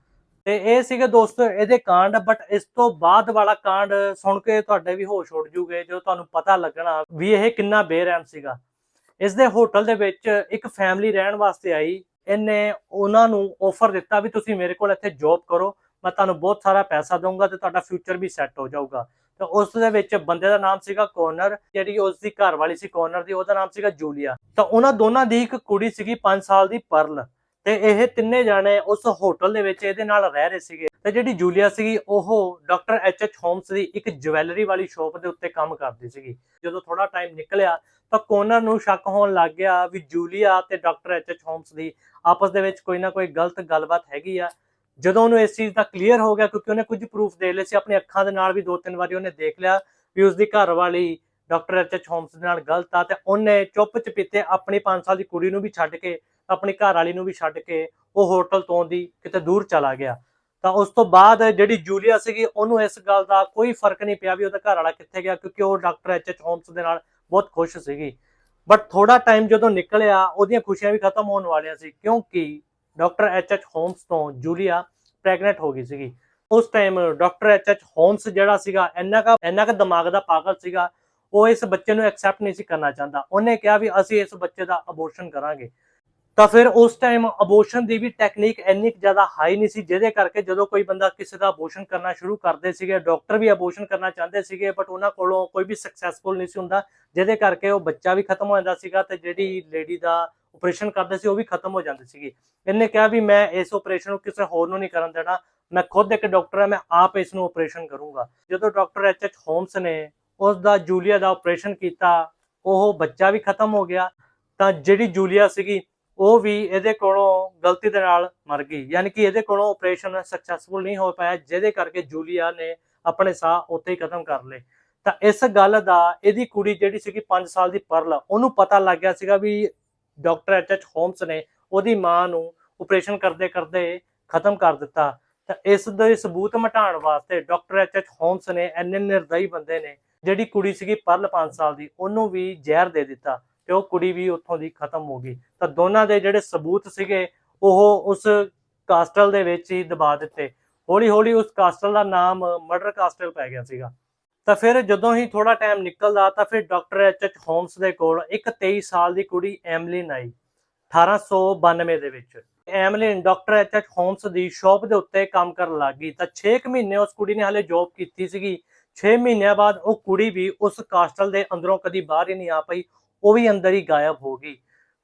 ਤੇ ਇਹ ਸੀਗੇ ਦੋਸਤੋ ਇਹਦੇ ਕਾਂਡ ਬਟ ਇਸ ਤੋਂ ਬਾਅਦ ਵਾਲਾ ਕਾਂਡ ਸੁਣ ਕੇ ਤੁਹਾਡੇ ਵੀ ਹੋਸ਼ ਉੱਡ ਜੂਗੇ, ਜੋ ਤੁਹਾਨੂੰ ਪਤਾ ਲੱਗਣਾ ਵੀ ਇਹ ਕਿੰਨਾ ਬੇਰਹਿਮ ਸੀਗਾ। ਇਸ ਦੇ ਹੋਟਲ ਦੇ ਵਿੱਚ ਇੱਕ ਫੈਮਿਲੀ ਰਹਿਣ ਵਾਸਤੇ ਆਈ, ਇਹਨੇ ਉਹਨਾਂ ਨੂੰ ਆਫਰ ਦਿੱਤਾ ਵੀ ਤੁਸੀਂ ਮੇਰੇ ਕੋਲ ਇੱਥੇ ਜੌਬ ਕਰੋ, ਮੈਂ ਤੁਹਾਨੂੰ ਬਹੁਤ ਸਾਰਾ ਪੈਸਾ ਦਊਂਗਾ ਤੇ ਤੁਹਾਡਾ ਫਿਊਚਰ ਵੀ ਸੈੱਟ ਹੋ ਜਾਊਗਾ। ਤੇ ਉਸ ਦੇ ਵਿੱਚ ਬੰਦੇ ਦਾ ਨਾਮ ਸੀਗਾ ਕੋਨਰ, ਜਿਹੜੀ ਉਸ ਦੀ ਘਰ ਵਾਲੀ ਸੀ ਕੋਨਰ ਦੀ, ਉਹਦਾ ਨਾਮ ਸੀਗਾ ਜੂਲੀਆ। ਤਾਂ ਉਹਨਾਂ ਦੋਨਾਂ ਦੀ ਇੱਕ ਕੁੜੀ ਸੀਗੀ 5 ਸਾਲ ਦੀ ਪਰਲ। ਤੇ ਇਹ ਤਿੰਨੇ ਜਾਣੇ ਉਸ ਹੋਟਲ ਦੇ ਵਿੱਚ ਇਹਦੇ ਨਾਲ ਰਹਿ ਰਹੇ ਸੀਗੇ। ਤੇ ਜਿਹੜੀ ਜੂਲੀਆ ਸੀਗੀ, ਉਹ ਡਾਕਟਰ ਐਚ ਐਚ ਹੋਮਸ ਦੀ ਇੱਕ ਜਵੈਲਰੀ ਵਾਲੀ ਸ਼ਾਪ ਦੇ ਉੱਤੇ ਕੰਮ ਕਰਦੀ ਸੀਗੀ। ਜਦੋਂ ਥੋੜਾ ਟਾਈਮ ਨਿਕਲਿਆ, ਤਾਂ ਕੋਨਰ ਨੂੰ ਸ਼ੱਕ ਹੋਣ ਲੱਗ ਗਿਆ ਵੀ ਜੂਲੀਆ ਤੇ ਡਾਕਟਰ ਐਚ ਐਚ ਹੋਮਸ ਦੀ ਆਪਸ ਦੇ ਵਿੱਚ ਕੋਈ ਨਾ ਕੋਈ ਗਲਤ ਗੱਲਬਾਤ ਹੈਗੀ ਆ। ਜਦੋਂ ਉਹਨੂੰ ਇਸ ਚੀਜ਼ ਦਾ ਕਲੀਅਰ ਹੋ ਗਿਆ, ਕਿਉਂਕਿ ਉਹਨੇ ਕੁਝ ਪ੍ਰੂਫ ਦੇ ਲਏ ਸੀ, ਆਪਣੀ ਅੱਖਾਂ ਦੇ ਨਾਲ ਵੀ ਦੋ ਤਿੰਨ ਵਾਰੀ ਉਹਨੇ ਦੇਖ ਲਿਆ ਵੀ ਉਸ ਦੀ ਘਰ ਵਾਲੀ ਡਾਕਟਰ ਐਚ ਐਚ ਹੋਮਸ ਦੇ ਨਾਲ ਗਲਤ ਆ ਤੇ ਉਹਨੇ ਚੁੱਪ ਚਪੀਤੇ ਆਪਣੀ 5 ਸਾਲ ਦੀ ਕੁੜੀ ਨੂੰ ਵੀ ਛੱਡ ਕੇ, ਆਪਣੀ ਘਰ ਵਾਲੀ ਨੂੰ ਵੀ ਛੱਡ ਕੇ ਉਹ ਹੋਟਲ ਤੋਂ ਦੀ ਕਿਤੇ ਦੂਰ ਚਲਾ ਗਿਆ। ਤਾਂ ਉਸ ਤੋਂ ਬਾਅਦ ਜਿਹੜੀ ਜੂਲੀਆ ਸੀਗੀ, ਉਹਨੂੰ ਇਸ ਗੱਲ ਦਾ ਕੋਈ ਫ਼ਰਕ ਨਹੀਂ ਪਿਆ ਵੀ ਉਹਦਾ ਘਰ ਵਾਲਾ ਕਿੱਥੇ ਗਿਆ, ਕਿਉਂਕਿ ਉਹ ਡਾਕਟਰ ਐਚ ਐਚ ਹੋਮਸ ਦੇ ਨਾਲ ਬਹੁਤ ਖੁਸ਼ ਸੀਗੀ। ਬਟ ਥੋੜਾ ਟਾਈਮ ਜਦੋਂ ਨਿਕਲਿਆ, ਉਹਦੀਆਂ ਖੁਸ਼ੀਆਂ ਵੀ ਖਤਮ ਹੋਣ ਵਾਲੀਆਂ ਸੀ, ਕਿਉਂਕਿ ਡਾਕਟਰ ਐਚ ਐਚ ਹੋਮਸ ਤੋਂ ਜੂਲੀਆ ਪ੍ਰੈਗਨੈਂਟ ਹੋ ਗਈ ਸੀਗੀ। ਉਸ time doctor H H Holmes ਜਿਹੜਾ ਸੀਗਾ, ਇੰਨਾ ਕਾ ਇੰਨਾ ਕਾ ਦਿਮਾਗ ਦਾ ਪਾਗਲ ਸੀਗਾ, ਉਹ ਇਸ ਬੱਚੇ ਨੂੰ ਐਕਸੈਪਟ ਨਹੀਂ ਸੀ ਕਰਨਾ ਚਾਹੁੰਦਾ। ਉਹਨੇ ਕਿਹਾ ਵੀ ਅਸੀਂ ਇਸ ਬੱਚੇ ਦਾ ਅਬੋਰਸ਼ਨ ਕਰਾਂਗੇ। ਤਾਂ ਫਿਰ ਉਸ ਟਾਈਮ ਅਬੋਰਸ਼ਨ ਦੀ ਵੀ ਟੈਕਨੀਕ ਇੰਨੀ ਕੁ ਜ਼ਿਆਦਾ ਹਾਈ ਨਹੀਂ ਸੀ, ਜਿਹਦੇ ਕਰਕੇ ਜਦੋਂ ਕੋਈ ਬੰਦਾ ਕਿਸੇ ਦਾ ਅਬੋਰਸ਼ਨ ਕਰਨਾ ਸ਼ੁਰੂ ਕਰਦੇ ਸੀਗੇ, ਡਾਕਟਰ ਵੀ ਅਬੋਰਸ਼ਨ ਕਰਨਾ ਚਾਹੁੰਦੇ ਸੀਗੇ ਬਟ ਉਹਨਾਂ ਕੋਲੋਂ ਕੋਈ ਵੀ ਸਕਸੈਸਫੁਲ ਨਹੀਂ ਸੀ ਹੁੰਦਾ, ਜਿਹਦੇ ਕਰਕੇ ਉਹ ਬੱਚਾ ਵੀ ਖਤਮ ਹੋ ਜਾਂਦਾ ਸੀਗਾ ਤੇ ਜਿਹੜੀ ਲੇਡੀ ਦਾ ਆਪਰੇਸ਼ਨ ਕਰਦੇ ਸੀ, ਉਹ ਵੀ ਖਤਮ ਹੋ ਜਾਂਦੀ ਸੀਗੀ। ਇਹਨੇ ਕਿਹਾ ਵੀ ਮੈਂ ਇਸ ਆਪਰੇਸ਼ਨ ਨੂੰ ਕਿਸੇ ਹੋਰ ਨੂੰ ਨਹੀਂ ਕਰਨ ਦੇਣਾ, ਮੈਂ ਖੁਦ ਇੱਕ ਡਾਕਟਰ ਹਾਂ, ਮੈਂ ਆਪ ਇਸ ਨੂੰ ਆਪਰੇਸ਼ਨ ਕਰੂੰਗਾ। ਜਦੋਂ ਡਾਕਟਰ ਐਚ ਐਚ ਹੋਮਸ ਨੇ ਉਸ ਦਾ ਜੂਲੀਆ ਦਾ ਆਪਰੇਸ਼ਨ ਕੀਤਾ, ਉਹ ਬੱਚਾ ਵੀ ਖਤਮ ਹੋ ਗਿਆ, ਤਾਂ ਜਿਹੜੀ ਜੂਲੀਆ ਸੀਗੀ, ਉਹ ਵੀ ਇਹਦੇ ਕੋਲੋਂ ਗਲਤੀ ਦੇ ਨਾਲ ਮਰ ਗਈ। ਯਾਨੀ ਕਿ ਇਹਦੇ ਕੋਲੋਂ ਆਪਰੇਸ਼ਨ ਸਕਸੈਸਫੁਲ ਨਹੀਂ ਹੋ ਪਾਇਆ, ਜਿਹਦੇ ਕਰਕੇ ਜੂਲੀਆ ਨੇ ਆਪਣੇ ਸਾਹ ਉੱਥੇ ਹੀ ਖਤਮ ਕਰ ਲਏ। ਤਾਂ ਇਸ ਗੱਲ ਦਾ, ਇਹਦੀ ਕੁੜੀ ਜਿਹੜੀ ਸੀਗੀ 5 ਸਾਲ ਦੀ ਪਰਲ, ਉਹਨੂੰ ਪਤਾ ਲੱਗ ਗਿਆ ਸੀਗਾ ਵੀ ਡਾਕਟਰ ਐਚ ਐਚ ਹੋਮਸ ਨੇ ਉਹਦੀ ਮਾਂ ਨੂੰ ਆਪਰੇਸ਼ਨ ਕਰਦੇ ਕਰਦੇ ਖਤਮ ਕਰ ਦਿੱਤਾ। ਤਾਂ ਇਸ ਦੇ ਸਬੂਤ ਮਟਾਉਣ ਵਾਸਤੇ ਡਾਕਟਰ ਐਚ ਐਚ ਹੋਮਸ ਨੇ ਇੰਨੇ ਨਿਰਦਈ ਬੰਦੇ ਨੇ, ਜਿਹੜੀ ਕੁੜੀ ਸੀਗੀ ਪਰਲ 5 ਸਾਲ ਦੀ, ਉਹਨੂੰ ਵੀ ਜ਼ਹਿਰ ਦੇ ਦਿੱਤਾ ਤੇ ਉਹ ਕੁੜੀ ਵੀ ਉੱਥੋਂ ਦੀ ਖਤਮ ਹੋ ਗਈ। ਤਾਂ ਦੋਨਾਂ ਦੇ ਜਿਹੜੇ ਸਬੂਤ ਸੀਗੇ, ਉਹ ਉਸ ਕਾਸਟਲ ਦੇ ਵਿੱਚ ਹੀ ਦਬਾ ਦਿੱਤੇ। ਹੌਲੀ ਹੌਲੀ ਉਸ ਕਾਸਟਲ ਦਾ ਨਾਮ ਮਰਡਰ ਕਾਸਟਲ ਪੈ ਗਿਆ ਸੀਗਾ। ਤਾਂ ਫਿਰ ਜਦੋਂ ਹੀ ਥੋੜਾ ਟਾਈਮ ਨਿਕਲਦਾ ਤਾਂ ਫਿਰ ਡਾਕਟਰ ਐਚ ਐਚ ਹੋਮਸ ਦੇ ਕੋਲ ਇੱਕ 23 ਸਾਲ ਦੀ ਕੁੜੀ ਐਮਲਿਨ ਆਈ 1892 ਦੇ ਵਿੱਚ। Emeline doctor H H Holmes ਦੀ ਸ਼ਾਪ ਦੇ ਉੱਤੇ ਕੰਮ ਕਰਨ ਲੱਗ ਗਈ ਤਾਂ 6 ਕੁ ਮਹੀਨੇ ਉਸ ਕੁੜੀ ਨੇ ਹਾਲੇ ਜੌਬ ਕੀਤੀ ਸੀਗੀ। 6 ਮਹੀਨਿਆਂ ਬਾਅਦ ਉਹ ਕੁੜੀ ਵੀ ਉਸ ਕਾਸਟਲ ਦੇ ਅੰਦਰੋਂ ਕਦੀ ਬਾਹਰ ਹੀ ਨਹੀਂ ਆ ਪਈ, ਉਹ ਵੀ ਅੰਦਰ ਹੀ ਗਾਇਬ ਹੋ ਗਈ।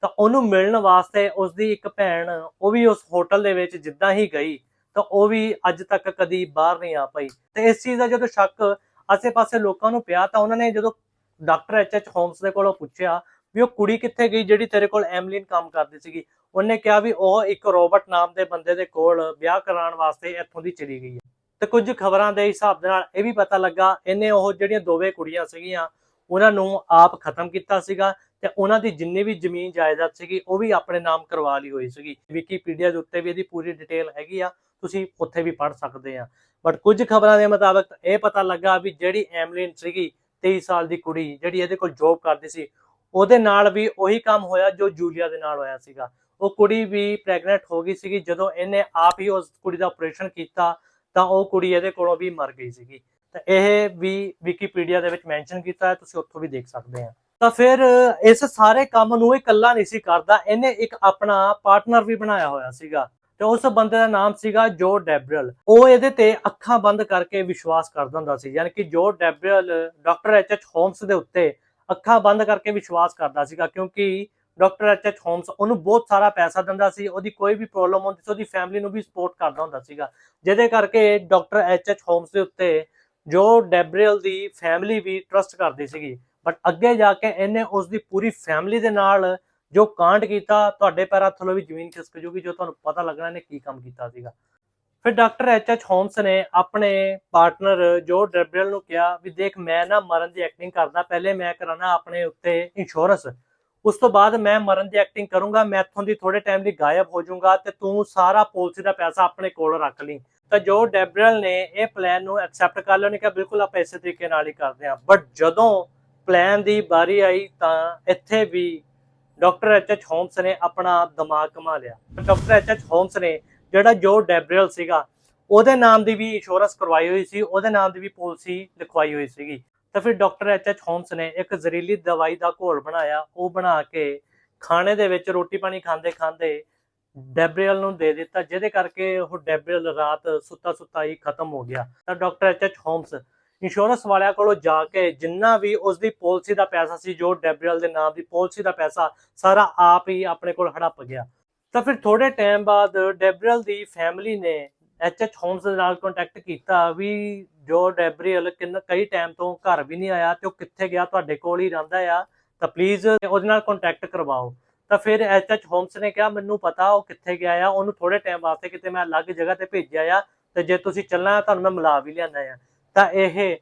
ਤਾਂ ਉਹਨੂੰ ਮਿਲਣ ਵਾਸਤੇ ਉਸ ਦੀ ਇੱਕ ਭੈਣ, ਉਹ ਵੀ ਉਸ ਹੋਟਲ ਦੇ ਵਿੱਚ ਜਿੱਦਾਂ ਹੀ ਗਈ ਤਾਂ ਉਹ ਵੀ ਅੱਜ ਤੱਕ ਕਦੀ ਬਾਹਰ ਨਹੀਂ ਆ ਪਈ। ਤੇ ਇਸ ਚੀਜ਼ ਦਾ ਜਦੋਂ ਸ਼ੱਕ ਆਸੇ-ਪਾਸੇ ਲੋਕਾਂ ਨੂੰ ਪਿਆ ਤਾਂ ਉਹਨਾਂ ਨੇ ਜਦੋਂ ਡਾਕਟਰ ਐਚ ਐਚ ਹੋਮਸ ਦੇ ਕੋਲੋਂ ਪੁੱਛਿਆ ਵੀ ਉਹ ਕੁੜੀ ਕਿੱਥੇ ਗਈ ਜਿਹੜੀ ਤੇਰੇ ਕੋਲ ਐਮਲਿਨ ਕੰਮ ਕਰਦੀ ਸੀਗੀ, ਉਹਨੇ ਕਿਹਾ ਵੀ ਉਹ ਇੱਕ ਰੋਬਰਟ ਨਾਮ ਦੇ ਬੰਦੇ ਦੇ ਕੋਲ ਵਿਆਹ ਕਰਾਉਣ ਵਾਸਤੇ ਇੱਥੋਂ ਦੀ ਚਲੀ ਗਈ ਹੈ। ਤੇ ਕੁਝ ਖਬਰਾਂ ਦੇ ਹਿਸਾਬ ਦੇ ਨਾਲ ਇਹ ਵੀ ਪਤਾ ਲੱਗਾ, ਇਹਨੇ ਉਹ ਜਿਹੜੀਆਂ ਦੋਵੇਂ ਕੁੜੀਆਂ ਸੀਗੀਆਂ, ਉਹਨਾਂ ਨੂੰ ਆਪ ਖਤਮ ਕੀਤਾ ਸੀਗਾ ਤੇ ਉਹਨਾਂ ਦੀ ਜਿੰਨੀ ਵੀ ਜ਼ਮੀਨ ਜਾਇਦਾਦ ਸੀਗੀ, ਉਹ ਵੀ ਆਪਣੇ ਨਾਮ ਕਰਵਾ ਲਈ ਹੋਈ ਸੀਗੀ। ਵਿਕੀਪੀਡੀਆ ਦੇ ਉੱਤੇ ਵੀ ਇਹਦੀ ਪੂਰੀ ਡਿਟੇਲ ਹੈਗੀ ਆ, ਤੁਸੀਂ ਉੱਥੇ ਵੀ ਪੜ੍ਹ ਸਕਦੇ ਆ। ਬਟ ਕੁਝ ਖਬਰਾਂ ਦੇ ਮੁਤਾਬਕ ਇਹ ਪਤਾ ਲੱਗਾ ਵੀ ਜਿਹੜੀ ਐਮਲਿਨ ਸੀਗੀ 23 ਸਾਲ ਦੀ ਕੁੜੀ ਜਿਹੜੀ ਇਹਦੇ ਕੋਲ ਜੌਬ ਕਰਦੀ ਸੀ, ਉਹਦੇ ਨਾਲ ਵੀ ਉਹੀ ਕੰਮ ਹੋਇਆ ਜੋ ਜੂਲੀਆ ਦੇ ਨਾਲ ਹੋਇਆ ਸੀਗਾ। ਉਹ ਕੁੜੀ ਵੀ ਪ੍ਰੈਗਨੈਂਟ ਹੋ ਗਈ ਸੀਗੀ, ਜਦੋਂ ਇਹਨੇ ਆਪ ਹੀ ਉਸ ਕੁੜੀ ਦਾ ਆਪਰੇਸ਼ਨ ਕੀਤਾ, ਤਾਂ ਉਹ ਕੁੜੀ ਇਹਦੇ ਕੋਲੋਂ ਵੀ ਮਰ ਗਈ ਸੀਗੀ। ਤਾਂ ਇਹ ਵੀ ਵਿਕੀਪੀਡੀਆ ਦੇ ਵਿੱਚ ਮੈਂਸ਼ਨ ਕੀਤਾ ਹੈ, ਤੁਸੀਂ ਉੱਥੋਂ ਵੀ ਦੇਖ ਸਕਦੇ ਆ। ਤਾਂ ਫਿਰ ਇਸ ਸਾਰੇ ਕੰਮ ਨੂੰ ਇਹ ਇਕੱਲਾ ਨਹੀਂ ਸੀ ਕਰਦਾ, ਇਹਨੇ ਇੱਕ ਆਪਣਾ ਪਾਰਟਨਰ ਵੀ ਬਣਾਇਆ ਹੋਇਆ ਸੀਗਾ ਤੇ ਉਸ ਬੰਦੇ ਦਾ ਨਾਮ ਸੀਗਾ ਜੋ ਡੈਬਰਲ ਉਹ ਇਹਦੇ ਤੇ ਅੱਖਾਂ ਬੰਦ ਕਰਕੇ ਵਿਸ਼ਵਾਸ ਕਰਦਾ ਹੁੰਦਾ ਸੀ, ਯਾਨੀ ਕਿ ਜੋ ਡੈਬਰਲ ਡਾਕਟਰ ਐਚ ਐਚ ਹੋਮਸ ਦੇ ਉੱਤੇ ਅੱਖਾਂ ਬੰਦ ਕਰਕੇ ਵਿਸ਼ਵਾਸ ਕਰਦਾ ਸੀਗਾ, ਕਿਉਂਕਿ ਡਾਕਟਰ ਐਚ ਐਚ ਹੋਮਸ ਉਹਨੂੰ ਬਹੁਤ ਸਾਰਾ ਪੈਸਾ ਦਿੰਦਾ ਸੀ, ਉਹਦੀ ਕੋਈ ਵੀ ਪ੍ਰੋਬਲਮ ਹੁੰਦੀ ਸੀ, ਉਹਦੀ ਫੈਮਿਲੀ ਨੂੰ ਵੀ ਸਪੋਰਟ ਕਰਦਾ ਹੁੰਦਾ ਸੀਗਾ। ਜਿਹਦੇ ਕਰਕੇ ਡਾਕਟਰ ਐਚ ਐਚ ਹੋਮਸ ਦੇ ਉੱਤੇ ਜੋ ਡੈਬਰੀਅਲ ਦੀ ਫੈਮਿਲੀ ਵੀ ਟਰਸਟ ਕਰਦੀ ਸੀਗੀ। ਬਟ ਅੱਗੇ ਜਾ ਕੇ ਇਹਨੇ ਉਸ ਦੀ ਪੂਰੀ ਫੈਮਿਲੀ ਦੇ ਨਾਲ ਜੋ ਕਾਂਡ ਕੀਤਾ, ਤੁਹਾਡੇ ਪੈਰਾਂ ਥੱਲੋਂ ਵੀ ਜ਼ਮੀਨ ਖਿਸਕ ਜੂਗੀ, ਜੋ ਤੁਹਾਨੂੰ ਪਤਾ ਲੱਗਣਾ ਇਹਨੇ ਕੀ ਕੰਮ ਕੀਤਾ ਸੀਗਾ। ਫਿਰ ਡਾਕਟਰ ਐਚ ਐਚ ਹੋਮਸ ਨੇ ਆਪਣੇ ਪਾਰਟਨਰ ਜੋ ਡੈਬਰੀਅਲ ਨੂੰ ਕਿਹਾ ਵੀ ਦੇਖ, ਮੈਂ ਨਾ ਮਰਨ ਦੀ ਐਕਟਿੰਗ ਕਰਦਾ, ਪਹਿਲੇ ਮੈਂ ਕਰਾਣਾ ਆਪਣੇ ਉੱਤੇ ਇੰਸ਼ੋਰੈਂਸ ਉਸ ਤੋਂ ਬਾਅਦ ਮੈਂ ਮਰਨ ਦੀ ਐਕਟਿੰਗ ਕਰੂੰਗਾ, ਮੈਂ ਇੱਥੋਂ ਦੀ ਥੋੜੇ ਟਾਈਮ ਲਈ ਗਾਇਬ ਹੋ ਜਾਊਂਗਾ ਤੇ ਤੂੰ ਸਾਰਾ ਪਾਲਿਸੀ ਦਾ ਪੈਸਾ ਆਪਣੇ ਕੋਲ ਰੱਖ ਲਈ। ਤਾਂ ਜੋ ਡੈਬਰਲ ਨੇ ਇਹ ਪਲਾਨ ਨੂੰ ਐਕਸੈਪਟ ਕਰ ਲਿਆ, ਉਹਨੇ ਕਿਹਾ, ਬਿਲਕੁਲ, ਆਪਾਂ ਇਸੇ ਤਰੀਕੇ ਨਾਲ ਹੀ ਕਰਦੇ ਹਾਂ। ਬਟ ਜਦੋਂ ਪਲਾਨ ਦੀ ਵਾਰੀ ਆਈ ਤਾਂ ਇੱਥੇ ਵੀ ਡਾਕਟਰ ਐਚ ਐਚ ਹੋਮਸ ਨੇ ਆਪਣਾ ਦਿਮਾਗ ਕਮਾ ਲਿਆ। ਡਾਕਟਰ ਐਚ ਐਚ ਹੋਮਸ ਨੇ ਜਿਹੜਾ ਜੋ ਡੈਬਰੀਅਲ ਸੀਗਾ, ਉਹਦੇ ਨਾਮ ਦੀ ਵੀ ਇੰਸ਼ੋਰੈਂਸ ਕਰਵਾਈ ਹੋਈ ਸੀ, ਉਹਦੇ ਨਾਮ ਦੀ ਵੀ ਪਾਲਿਸੀ ਲਿਖਵਾਈ ਹੋਈ ਸੀਗੀ। ਤਾਂ ਫਿਰ ਡਾਕਟਰ ਐਚ ਐਚ ਹੋਮਸ ਨੇ ਇੱਕ ਜ਼ਹਿਰੀਲੀ ਦਵਾਈ ਦਾ ਘੋਲ ਬਣਾਇਆ, ਉਹ ਬਣਾ ਕੇ ਖਾਣੇ ਦੇ ਵਿੱਚ ਰੋਟੀ ਪਾਣੀ ਖਾਂਦੇ ਖਾਂਦੇ ਡੈਬਰੀਅਲ ਨੂੰ ਦੇ ਦਿੱਤਾ, ਜਿਹਦੇ ਕਰਕੇ ਉਹ ਡੈਬਰੀਅਲ ਰਾਤ ਸੁੱਤਾ ਸੁੱਤਾ ਹੀ ਖਤਮ ਹੋ ਗਿਆ। ਤਾਂ doctor H H Holmes insurance ਵਾਲਿਆਂ ਕੋਲੋਂ ਜਾ ਕੇ ਜਿੰਨਾ ਵੀ ਉਸ ਦੀ ਪਾਲਿਸੀ ਦਾ ਪੈਸਾ ਸੀ, ਜੋ ਡੈਬਰੀਅਲ ਦੇ ਨਾਮ ਦੀ ਪਾਲਿਸੀ ਦਾ ਪੈਸਾ, ਸਾਰਾ ਆਪ ਹੀ ਆਪਣੇ ਕੋਲ ਹੜੱਪ ਗਿਆ। ਤਾਂ ਫਿਰ ਥੋੜੇ ਟਾਈਮ ਬਾਅਦ ਡੈਬਰੀਅਲ ਦੀ ਫੈਮਿਲੀ ਨੇ ਐਚ ਐਚ ਹੋਮਸ ਦੇ ਨਾਲ ਕੰਟੈਕਟ ਕੀਤਾ ਵੀ ਜੋ ਡੈਬਰੀਅਲ ਕਿੰਨਾ, ਕਈ ਟਾਈਮ ਤੋਂ ਘਰ ਵੀ ਨਹੀਂ ਆਇਆ ਤੇ ਉਹ ਕਿੱਥੇ ਗਿਆ, ਤੁਹਾਡੇ ਕੋਲ ਹੀ ਰਹਿੰਦਾ ਆ, ਤਾਂ ਪਲੀਜ਼ ਉਹਦੇ ਨਾਲ ਕੰਟੈਕਟ ਕਰਵਾਓ। ਤਾਂ ਫਿਰ ਐਚ ਐਚ ਹੋਮਸ ਨੇ ਕਿਹਾ, ਮੈਨੂੰ ਪਤਾ ਉਹ ਕਿੱਥੇ ਗਿਆ ਆ, ਉਹਨੂੰ ਥੋੜੇ ਟਾਈਮ ਵਾਸਤੇ ਕਿਤੇ ਮੈਂ ਅਲੱਗ ਜਗ੍ਹਾ ਤੇ ਭੇਜਿਆ ਆ, ਤੇ ਜੇ ਤੁਸੀਂ ਚੱਲਣਾ ਤੁਹਾਨੂੰ ਮੈਂ ਮਿਲਾ ਵੀ ਲਿਆਣਾ ਆ। ਤਾਂ ਇਹ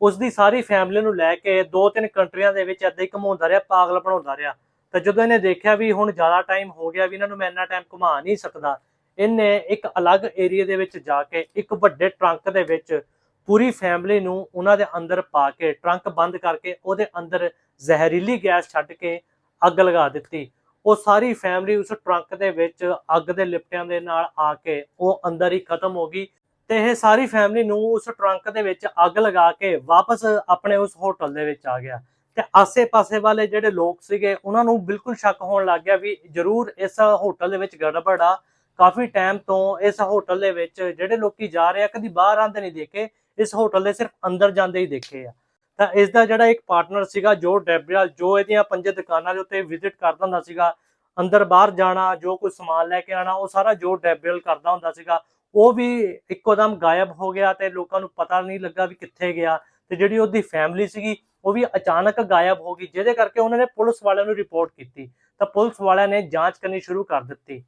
ਉਸ ਦੀ ਸਾਰੀ ਫੈਮਿਲੀ ਨੂੰ ਲੈ ਕੇ ਦੋ ਤਿੰਨ ਕੰਟਰੀਆਂ ਦੇ ਵਿੱਚ ਇੱਦਾਂ ਹੀ ਘੁਮਾਉਂਦਾ ਰਿਹਾ, ਪਾਗਲ ਬਣਾਉਂਦਾ ਰਿਹਾ। ਤਾਂ ਜਦੋਂ ਇਹਨੇ ਦੇਖਿਆ ਵੀ ਹੁਣ ਜ਼ਿਆਦਾ ਟਾਈਮ ਹੋ ਗਿਆ ਵੀ ਇਹਨਾਂ ਨੂੰ ਮੈਂ ਇੰਨਾ ਟਾਈਮ ਘੁਮਾ ਨਹੀਂ ਸਕਦਾ, ਇਹਨੇ ਇੱਕ ਅਲੱਗ ਏਰੀਆ ਦੇ ਵਿੱਚ ਜਾ ਕੇ ਇੱਕ ਵੱਡੇ ਟਰੰਕ ਦੇ ਵਿੱਚ ਪੂਰੀ ਫੈਮਿਲੀ ਨੂੰ ਉਹਨਾਂ ਦੇ ਅੰਦਰ ਪਾ ਕੇ ਟਰੰਕ ਬੰਦ ਕਰਕੇ ਉਹਦੇ ਅੰਦਰ ਜ਼ਹਿਰੀਲੀ ਗੈਸ ਛੱਡ ਕੇ ਅੱਗ ਲਗਾ ਦਿੱਤੀ। ਉਹ ਸਾਰੀ ਫੈਮਿਲੀ ਉਸ ਟਰੰਕ ਦੇ ਵਿੱਚ ਅੱਗ ਦੇ ਲਿਪਟਿਆਂ ਦੇ ਨਾਲ ਆ ਕੇ ਉਹ ਅੰਦਰ ਹੀ ਖਤਮ ਹੋ ਗਈ। ਤੇ ਇਹ ਸਾਰੀ ਫੈਮਿਲੀ ਨੂੰ ਉਸ ਟਰੰਕ ਦੇ ਵਿੱਚ ਅੱਗ ਲਗਾ ਕੇ ਵਾਪਸ ਆਪਣੇ ਉਸ ਹੋਟਲ ਦੇ ਵਿੱਚ ਆ ਗਿਆ। ਤੇ ਆਸੇ-ਪਾਸੇ ਵਾਲੇ ਜਿਹੜੇ ਲੋਕ ਸੀਗੇ, ਉਹਨਾਂ ਨੂੰ ਬਿਲਕੁਲ ਸ਼ੱਕ ਹੋਣ ਲੱਗ ਗਿਆ ਵੀ ਜ਼ਰੂਰ ਇਸ ਹੋਟਲ ਦੇ ਵਿੱਚ ਗੜਬੜ ਆ। ਕਾਫੀ ਟਾਈਮ ਤੋਂ ਇਸ ਹੋਟਲ ਦੇ ਵਿੱਚ ਜਿਹੜੇ ਲੋਕੀ ਜਾ ਰਹੇ ਆ, ਕਦੀ ਬਾਹਰ ਆਂਦੇ ਨਹੀਂ ਦੇਖੇ, ਇਸ ਹੋਟਲ ਦੇ ਸਿਰਫ ਅੰਦਰ ਜਾਂਦੇ ਹੀ ਦੇਖੇ ਆ। ਤਾਂ ਇਸ ਦਾ ਜਿਹੜਾ ਇੱਕ ਪਾਰਟਨਰ ਸੀਗਾ, ਜੋ ਡੈਬਰੀਅਲ ਜੋ ਇਹਦੀਆਂ ਪੰਜੇ ਦੁਕਾਨਾਂ ਦੇ ਉੱਤੇ ਵਿਜ਼ਿਟ ਕਰਦਾ ਹੁੰਦਾ ਸੀਗਾ, ਅੰਦਰ ਬਾਹਰ ਜਾਣਾ, ਜੋ ਕੋਈ ਸਮਾਨ ਲੈ ਕੇ ਆਣਾ, ਉਹ ਸਾਰਾ ਜੋ ਡੈਬਰੀਅਲ ਕਰਦਾ ਹੁੰਦਾ ਸੀਗਾ ਉਹ ਵੀ ਇੱਕੋ ਦਮ ਗਾਇਬ ਹੋ ਗਿਆ ਤੇ ਲੋਕਾਂ ਨੂੰ ਪਤਾ ਨਹੀਂ ਲੱਗਾ ਵੀ ਕਿੱਥੇ ਗਿਆ ਤੇ ਜਿਹੜੀ ਉਹਦੀ ਫੈਮਿਲੀ ਸੀਗੀ, ਉਹ ਵੀ ਅਚਾਨਕ ਗਾਇਬ ਹੋ ਗਈ, ਜਿਹਦੇ ਕਰਕੇ ਉਹਨਾਂ ਨੇ ਪੁਲਿਸ ਵਾਲਿਆਂ ਨੂੰ ਰਿਪੋਰਟ ਕੀਤੀ। ਤਾਂ ਪੁਲਿਸ ਵਾਲਿਆਂ ਨੇ ਜਾਂਚ ਕਰਨੀ ਸ਼ੁਰੂ ਕਰ ਦਿੱਤੀ।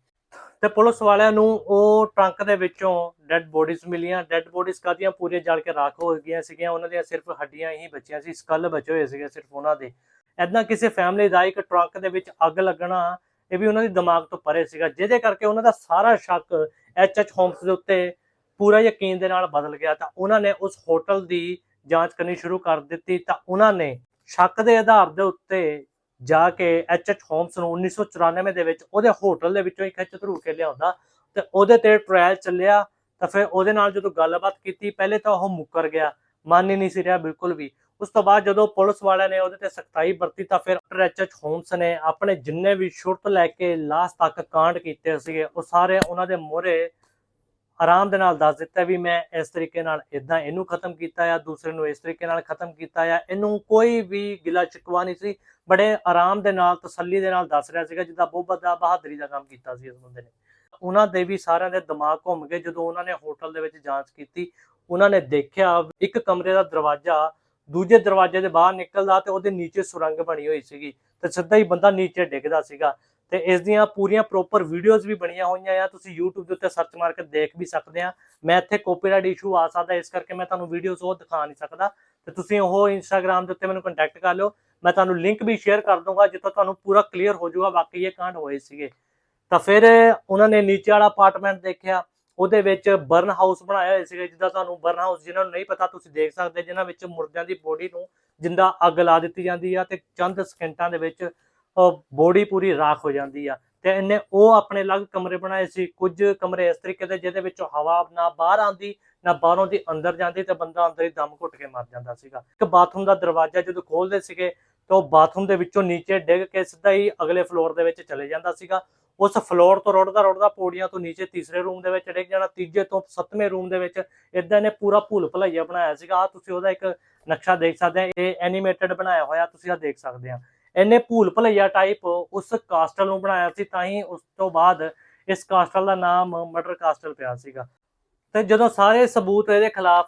ਤੇ ਪੁਲਿਸ ਵਾਲਿਆਂ ਨੂੰ ਉਹ ਟਰੰਕ ਦੇ ਵਿੱਚੋਂ ਡੈੱਡ ਬੋਡੀਜ਼ ਮਿਲੀਆਂ। ਡੈੱਡ ਬੋਡੀਜ਼ ਕਾਦੀਆਂ ਪੂਰੀਆਂ ਜਲ ਕੇ ਰਾਖ ਹੋ ਗਈਆਂ ਸੀਗੀਆਂ। ਉਹਨਾਂ ਦੀਆਂ ਸਿਰਫ ਹੱਡੀਆਂ ਹੀ ਬਚੀਆਂ ਸੀ ਸਕਲ ਬਚੇ ਹੋਏ ਸੀਗੇ ਸਿਰਫ ਉਹਨਾਂ ਦੇ। ਐਦਾਂ ਕਿਸੇ ਫੈਮਿਲੀ ਦਾ ਇੱਕ ਟਰੰਕ ਦੇ ਵਿੱਚ ਅੱਗ ਲੱਗਣਾ, ਇਹ ਵੀ ਉਹਨਾਂ ਦੇ ਦਿਮਾਗ ਤੋਂ ਪਰੇ ਸੀਗਾ, ਜਿਹਦੇ ਕਰਕੇ ਉਹਨਾਂ ਦਾ ਸਾਰਾ ਸ਼ੱਕ ਐਚ ਐਚ ਹੋਮਸ ਦੇ ਉੱਤੇ ਪੂਰਾ ਯਕੀਨ ਦੇ ਨਾਲ ਬਦਲ ਗਿਆ ਤਾਂ ਉਹਨਾਂ ਨੇ ਉਸ ਹੋਟਲ ਦੀ ਜਾਂਚ ਕਰਨੀ ਸ਼ੁਰੂ ਕਰ ਦਿੱਤੀ ਤਾਂ ਉਹਨਾਂ ਨੇ ਸ਼ੱਕ ਦੇ ਆਧਾਰ ਦੇ ਉੱਤੇ ਜਾ ਕੇ ਐਚ ਐਚ ਹੋਮਸ ਨੂੰ 1994 ਦੇ ਵਿੱਚ ਉਹਦੇ ਹੋਟਲ ਦੇ ਵਿੱਚੋਂ ਇੱਕ ਖਿੱਚ ਧਰੂ ਕੇ ਲਿਆਉਂਦਾ ਤੇ ਉਹਦੇ ਤੇ ਟ੍ਰਾਇਲ ਚੱਲਿਆ ਤਾਂ ਫਿਰ ਉਹਦੇ ਨਾਲ ਜਦੋਂ ਗੱਲਬਾਤ ਕੀਤੀ ਪਹਿਲੇ ਤਾਂ ਉਹ ਮੁੱਕਰ ਗਿਆ, ਮੰਨ ਹੀ ਨਹੀਂ ਸੀ ਰਿਹਾ ਬਿਲਕੁਲ ਵੀ। ਉਸ ਤੋਂ ਬਾਅਦ ਜਦੋਂ ਪੁਲਿਸ ਵਾਲਿਆਂ ਨੇ ਉਹਦੇ ਤੇ ਸਖਤਾਈ ਵਰਤੀ ਤਾਂ ਫਿਰ ਡਾਕਟਰ ਐਚ ਐਚ ਹੋਮਸ ਨੇ ਆਪਣੇ ਜਿੰਨੇ ਵੀ ਸ਼ੁਰੂ ਲੈ ਕੇ ਲਾਸਟ ਤੱਕ ਕਾਂਡ ਕੀਤੇ ਸੀਗੇ, ਉਹ ਸਾਰੇ ਉਹਨਾਂ ਦੇ ਮੋਹਰੇ ਆਰਾਮ ਦੇ ਨਾਲ ਦੱਸ ਦਿੱਤਾ ਵੀ ਮੈਂ ਇਸ ਤਰੀਕੇ ਨਾਲ ਇਦਾਂ ਇਹਨੂੰ ਖਤਮ ਕੀਤਾ ਆ, ਦੂਸਰੇ ਨੂੰ ਇਸ ਤਰੀਕੇ ਨਾਲ ਖਤਮ ਕੀਤਾ ਆ। ਇਹਨੂੰ ਕੋਈ ਵੀ ਗਿਲਾ ਚਿਕਵਾ ਨਹੀਂ ਸੀ, ਬੜੇ ਆਰਾਮ ਦੇ ਨਾਲ, ਤਸੱਲੀ ਦੇ ਨਾਲ ਦੱਸ ਰਿਹਾ ਸੀਗਾ, ਜਿੱਦਾਂ ਬਹੁਤ ਵੱਡਾ ਬਹਾਦਰੀ ਦਾ ਕੰਮ ਕੀਤਾ ਸੀ ਇਸ ਬੰਦੇ ਨੇ। ਉਹਨਾਂ ਦੇ ਵੀ ਸਾਰਿਆਂ ਦੇ ਦਿਮਾਗ ਘੁੰਮ ਗਏ ਜਦੋਂ ਉਹਨਾਂ ਨੇ ਹੋਟਲ ਦੇ ਵਿੱਚ ਜਾਂਚ ਕੀਤੀ। ਉਹਨਾਂ ਨੇ ਦੇਖਿਆ, ਇੱਕ ਕਮਰੇ ਦਾ ਦਰਵਾਜ਼ਾ ਦੂਜੇ ਦਰਵਾਜ਼ੇ ਦੇ ਬਾਹਰ ਨਿਕਲਦਾ ਤੇ ਉਹਦੇ ਨੀਚੇ ਸੁਰੰਗ ਬਣੀ ਹੋਈ ਸੀਗੀ ਤੇ ਸਿੱਧਾ ਹੀ ਬੰਦਾ ਨੀਚੇ ਡਿੱਗਦਾ ਸੀਗਾ ਤੇ ਇਸ ਦੀਆਂ ਪੂਰੀਆਂ ਪ੍ਰੋਪਰ ਵੀਡੀਓਜ਼ ਵੀ ਬਣੀਆਂ ਹੋਈਆਂ ਆ, ਤੁਸੀਂ YouTube ਦੇ ਉੱਤੇ ਸਰਚ ਮਾਰ ਕੇ ਦੇਖ ਵੀ ਸਕਦੇ ਆ। ਮੈਂ ਇੱਥੇ ਕਾਪੀਰਾਈਟ ਇਸ਼ੂ ਆ ਸਕਦਾ, ਇਸ ਕਰਕੇ ਮੈਂ ਤੁਹਾਨੂੰ ਵੀਡੀਓਜ਼ ਉਹ ਦਿਖਾ ਨਹੀਂ ਸਕਦਾ। ਤੇ ਤੁਸੀਂ ਉਹ Instagram ਦੇ ਉੱਤੇ ਮੈਨੂੰ ਕੰਟੈਕਟ ਕਰ ਲਿਓ। ਮੈਂ ਤੁਹਾਨੂੰ ਲਿੰਕ ਵੀ ਸ਼ੇਅਰ ਕਰ ਦੂੰਗਾ ਜਿੱਥੋਂ ਤੁਹਾਨੂੰ ਪੂਰਾ ਕਲੀਅਰ ਹੋ ਜਾਊਗਾ, ਵਾਕਈ ਇਹ ਕਾਂਡ ਹੋਏ ਸੀਗੇ। ਤਾਂ ਫਿਰ ਉਹਨਾਂ ਨੇ ਨੀਚੇ ਵਾਲਾ ਅਪਾਰਟਮੈਂਟ ਦੇਖਿਆ। ਉਹਦੇ ਵਿੱਚ ਬਰਨ ਹਾਊਸ ਬਣਾਇਆ ਹੋਇਆ ਸੀਗਾ, ਜਿੱਦਾਂ ਤੁਹਾਨੂੰ ਬਰਨ ਹਾਊਸ ਜਿਨ੍ਹਾਂ ਨੂੰ ਨਹੀਂ ਪਤਾ, ਤੁਸੀਂ ਦੇਖ ਸਕਦੇ ਜਿਨ੍ਹਾਂ ਵਿੱਚ ਮੁਰਦਿਆਂ ਦੀ ਬੋਡੀ ਨੂੰ ਜਿੰਦਾ ਅੱਗ ਲਾ ਦਿੱਤੀ ਜਾਂਦੀ ਆ ਤੇ ਚੰਦ ਸਕਿੰਟਾਂ ਦੇ ਵਿੱਚ ਬੋਡੀ ਪੂਰੀ ਰਾਖ ਹੋ ਜਾਂਦੀ ਆ। ਤੇ ਇਹਨੇ ਉਹ ਆਪਣੇ ਅਲੱਗ ਕਮਰੇ ਬਣਾਏ ਸੀ, ਕੁਝ ਕਮਰੇ ਇਸ ਤਰੀਕੇ ਦੇ ਜਿਹਦੇ ਵਿੱਚੋਂ ਹਵਾ ਨਾ ਬਾਹਰ ਆਉਂਦੀ, ਨਾ ਬਾਹਰੋਂ ਦੀ ਅੰਦਰ ਜਾਂਦੀ ਤੇ ਬੰਦਾ ਅੰਦਰ ਹੀ ਦਮ ਘੁੱਟ ਕੇ ਮਰ ਜਾਂਦਾ ਸੀਗਾ। ਇੱਕ ਬਾਥਰੂਮ ਦਾ ਦਰਵਾਜ਼ਾ ਜਦੋਂ ਖੋਲਦੇ ਸੀਗੇ ਤਾਂ ਉਹ ਬਾਥਰੂਮ ਦੇ ਵਿੱਚੋਂ ਨੀਚੇ ਡਿੱਗ ਕੇ ਸਿੱਧਾ ਹੀ ਅਗਲੇ ਫਲੋਰ ਦੇ ਵਿੱਚ ਚਲੇ ਜਾਂਦਾ ਸੀਗਾ। ਉਸ ਫਲੋਰ ਤੋਂ ਰੁੜਦਾ ਰੁੜਦਾ ਪੌੜੀਆਂ ਤੋਂ ਨੀਚੇ ਤੀਸਰੇ ਰੂਮ ਦੇ ਵਿੱਚ ਡਿੱਗ ਜਾਣਾ, ਤੀਜੇ ਤੋਂ ਸੱਤਵੇਂ ਰੂਮ ਦੇ ਵਿੱਚ ਇਦਾਂ ਨੇ ਪੂਰਾ ਭੂਲ ਭੁਲਈਆ ਬਣਾਇਆ ਸੀਗਾ। ਆ ਤੁਸੀਂ ਉਹਦਾ ਇੱਕ ਨਕਸ਼ਾ ਦੇਖ ਸਕਦੇ ਆ, ਇਹ ਐਨੀਮੇਟਡ ਬਣਾਇਆ ਹੋਇਆ ਤੁਸੀਂ ਆ ਦੇਖ ਸਕਦੇ ਆ। ਇਹਨੇ ਭੂਲ ਭਲਈਆ ਟਾਈਪ ਉਸ ਕਾਸਟਲ ਨੂੰ ਬਣਾਇਆ ਸੀ, ਤਾਂ ਹੀ ਉਸ ਤੋਂ ਬਾਅਦ ਇਸ ਕਾਸਟਲ ਦਾ ਨਾਮ ਮਰਡਰ ਕਾਸਟਲ ਪਿਆ ਸੀਗਾ। ਤੇ ਜਦੋਂ ਸਾਰੇ ਸਬੂਤ ਇਹਦੇ ਖਿਲਾਫ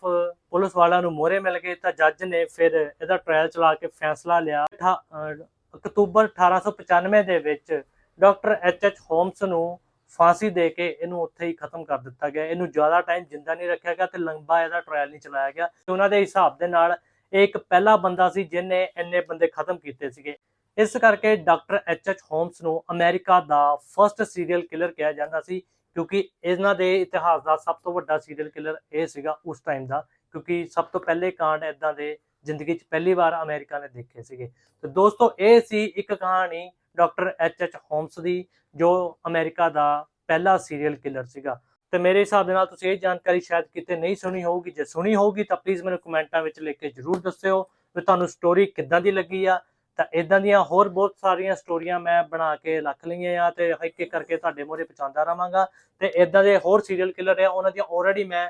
ਪੁਲਿਸ ਵਾਲਿਆਂ ਨੂੰ ਮੋਹਰੇ ਮਿਲ ਗਏ ਤਾਂ ਜੱਜ ਨੇ ਫਿਰ ਇਹਦਾ ਟ੍ਰਾਇਲ ਚਲਾ ਕੇ ਫੈਸਲਾ ਲਿਆ। ਅਠਾ- ਅਹ ਅਕਤੂਬਰ 1895 ਦੇ ਵਿੱਚ ਡਾਕਟਰ ਐਚ ਐਚ ਹੋਮਸ ਨੂੰ ਫਾਂਸੀ ਦੇ ਕੇ ਇਹਨੂੰ ਉੱਥੇ ਹੀ ਖਤਮ ਕਰ ਦਿੱਤਾ ਗਿਆ। ਇਹਨੂੰ ਜ਼ਿਆਦਾ ਟਾਈਮ ਜਿੰਦਾ ਨਹੀਂ ਰੱਖਿਆ ਗਿਆ ਤੇ ਲੰਬਾ ਇਹਦਾ ਟ੍ਰਾਇਲ ਨਹੀਂ ਚਲਾਇਆ ਗਿਆ। ਤੇ ਉਹਨਾਂ ਦੇ ਹਿਸਾਬ ਦੇ ਨਾਲ ਇਹ ਇੱਕ ਪਹਿਲਾ ਬੰਦਾ ਸੀ ਜਿਹਨੇ ਇੰਨੇ ਬੰਦੇ ਖਤਮ ਕੀਤੇ ਸੀਗੇ। ਇਸ ਕਰਕੇ ਡਾਕਟਰ ਐਚ ਐਚ ਹੋਮਸ ਨੂੰ ਅਮਰੀਕਾ ਦਾ ਫਰਸਟ ਸੀਰੀਅਲ ਕਿਲਰ ਕਿਹਾ ਜਾਂਦਾ ਸੀ। ਕਿਉਂਕਿ ਇਹਨਾਂ ਦੇ ਇਤਿਹਾਸ ਦਾ ਸਭ ਤੋਂ ਵੱਡਾ ਸੀਰੀਅਲ ਕਿਲਰ ਇਹ ਸੀਗਾ ਉਸ ਟਾਈਮ ਦਾ, ਕਿਉਂਕਿ ਸਭ ਤੋਂ ਪਹਿਲੇ ਕਾਂਡ ਇਦਾਂ ਦੇ ਜ਼ਿੰਦਗੀ 'ਚ ਪਹਿਲੀ ਵਾਰ ਅਮਰੀਕਾ ਨੇ ਦੇਖੇ ਸੀਗੇ। ਤੇ ਦੋਸਤੋ, ਇਹ ਸੀ ਇੱਕ ਕਹਾਣੀ ਡਾਕਟਰ ਐਚ ਐਚ ਹੋਮਸ ਦੀ, ਜੋ ਅਮਰੀਕਾ ਦਾ ਪਹਿਲਾ ਸੀਰੀਅਲ ਕਿਲਰ ਸੀਗਾ। ਤੇ ਮੇਰੇ ਹਿਸਾਬ ਦੇ ਨਾਲ ਤੁਸੀਂ ਇਹ ਜਾਣਕਾਰੀ ਸ਼ਾਇਦ ਕਿਤੇ ਨਹੀਂ ਸੁਣੀ ਹੋਊਗੀ। ਜੇ ਸੁਣੀ ਹੋਊਗੀ ਤਾਂ ਪਲੀਜ਼ ਮੈਨੂੰ ਕਮੈਂਟਾਂ ਵਿੱਚ ਲਿਖ ਕੇ ਜਰੂਰ ਦੱਸਿਓ ਵੀ ਤੁਹਾਨੂੰ ਸਟੋਰੀ ਕਿੱਦਾਂ ਦੀ ਲੱਗੀ ਆ। ਤਾਂ ਇਦਾਂ ਦੀਆਂ ਹੋਰ ਬਹੁਤ ਸਾਰੀਆਂ ਸਟੋਰੀਆਂ ਮੈਂ ਬਣਾ ਕੇ ਰੱਖ ਲਈਆਂ ਆ ਤੇ ਇੱਕ ਇੱਕ ਕਰਕੇ ਤੁਹਾਡੇ ਮੋਰੇ ਪਹੁੰਚਾਉਂਦਾ ਰਵਾਂਗਾ ਤੇ ਇਦਾਂ ਦੇ ਹੋਰ ਸੀਰੀਅਲ ਕਿਲਰ ਆ, ਉਹਨਾਂ ਦੀਆਂ ਆਲਰੇਡੀ ਮੈਂ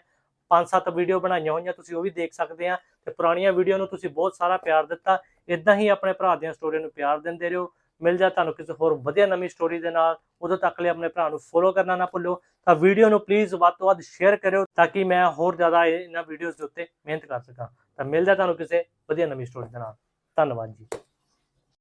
ਪੰਜ ਸੱਤ ਵੀਡੀਓ ਬਣਾਈਆਂ ਹੋਈਆਂ, ਤੁਸੀਂ ਉਹ ਵੀ ਦੇਖ ਸਕਦੇ ਆ ਤੇ ਪੁਰਾਣੀਆਂ ਵੀਡੀਓ ਨੂੰ ਤੁਸੀਂ ਬਹੁਤ ਸਾਰਾ ਪਿਆਰ ਦਿੱਤਾ ਇਦਾਂ ਹੀ ਆਪਣੇ ਭਰਾ ਦੀਆਂ ਸਟੋਰੀਆਂ ਨੂੰ ਪਿਆਰ ਦਿੰਦੇ ਰਹੋ, ਮਿਲ ਜਾ ਤੁਹਾਨੂੰ ਕਿਸੇ ਹੋਰ ਵਧੀਆ ਨਵੀਂ ਸਟੋਰੀ ਦੇ ਨਾਲ, ਉਦੋਂ ਤੱਕ ਲਈ ਆਪਣੇ ਭਰਾ ਨੂੰ ਫੋਲੋ ਕਰਨਾ ਨਾ ਭੁੱਲੋ, ਤਾਂ ਵੀਡੀਓ ਨੂੰ ਪਲੀਜ਼ ਵੱਧ ਤੋਂ ਵੱਧ ਸ਼ੇਅਰ ਕਰਿਓ ਤਾਂ ਕਿ ਮੈਂ ਹੋਰ ਜ਼ਿਆਦਾ ਇਹਨਾਂ ਵੀਡੀਓਜ਼ ਦੇ ਉੱਤੇ ਮਿਹਨਤ ਕਰ ਸਕਾਂ, ਤਾਂ ਮਿਲ ਜਾ ਤੁਹਾਨੂੰ ਕਿਸੇ ਵਧੀਆ ਨਵੀਂ ਸਟੋਰੀ ਦੇ ਨਾਲ, ਧੰਨਵਾਦ ਜੀ।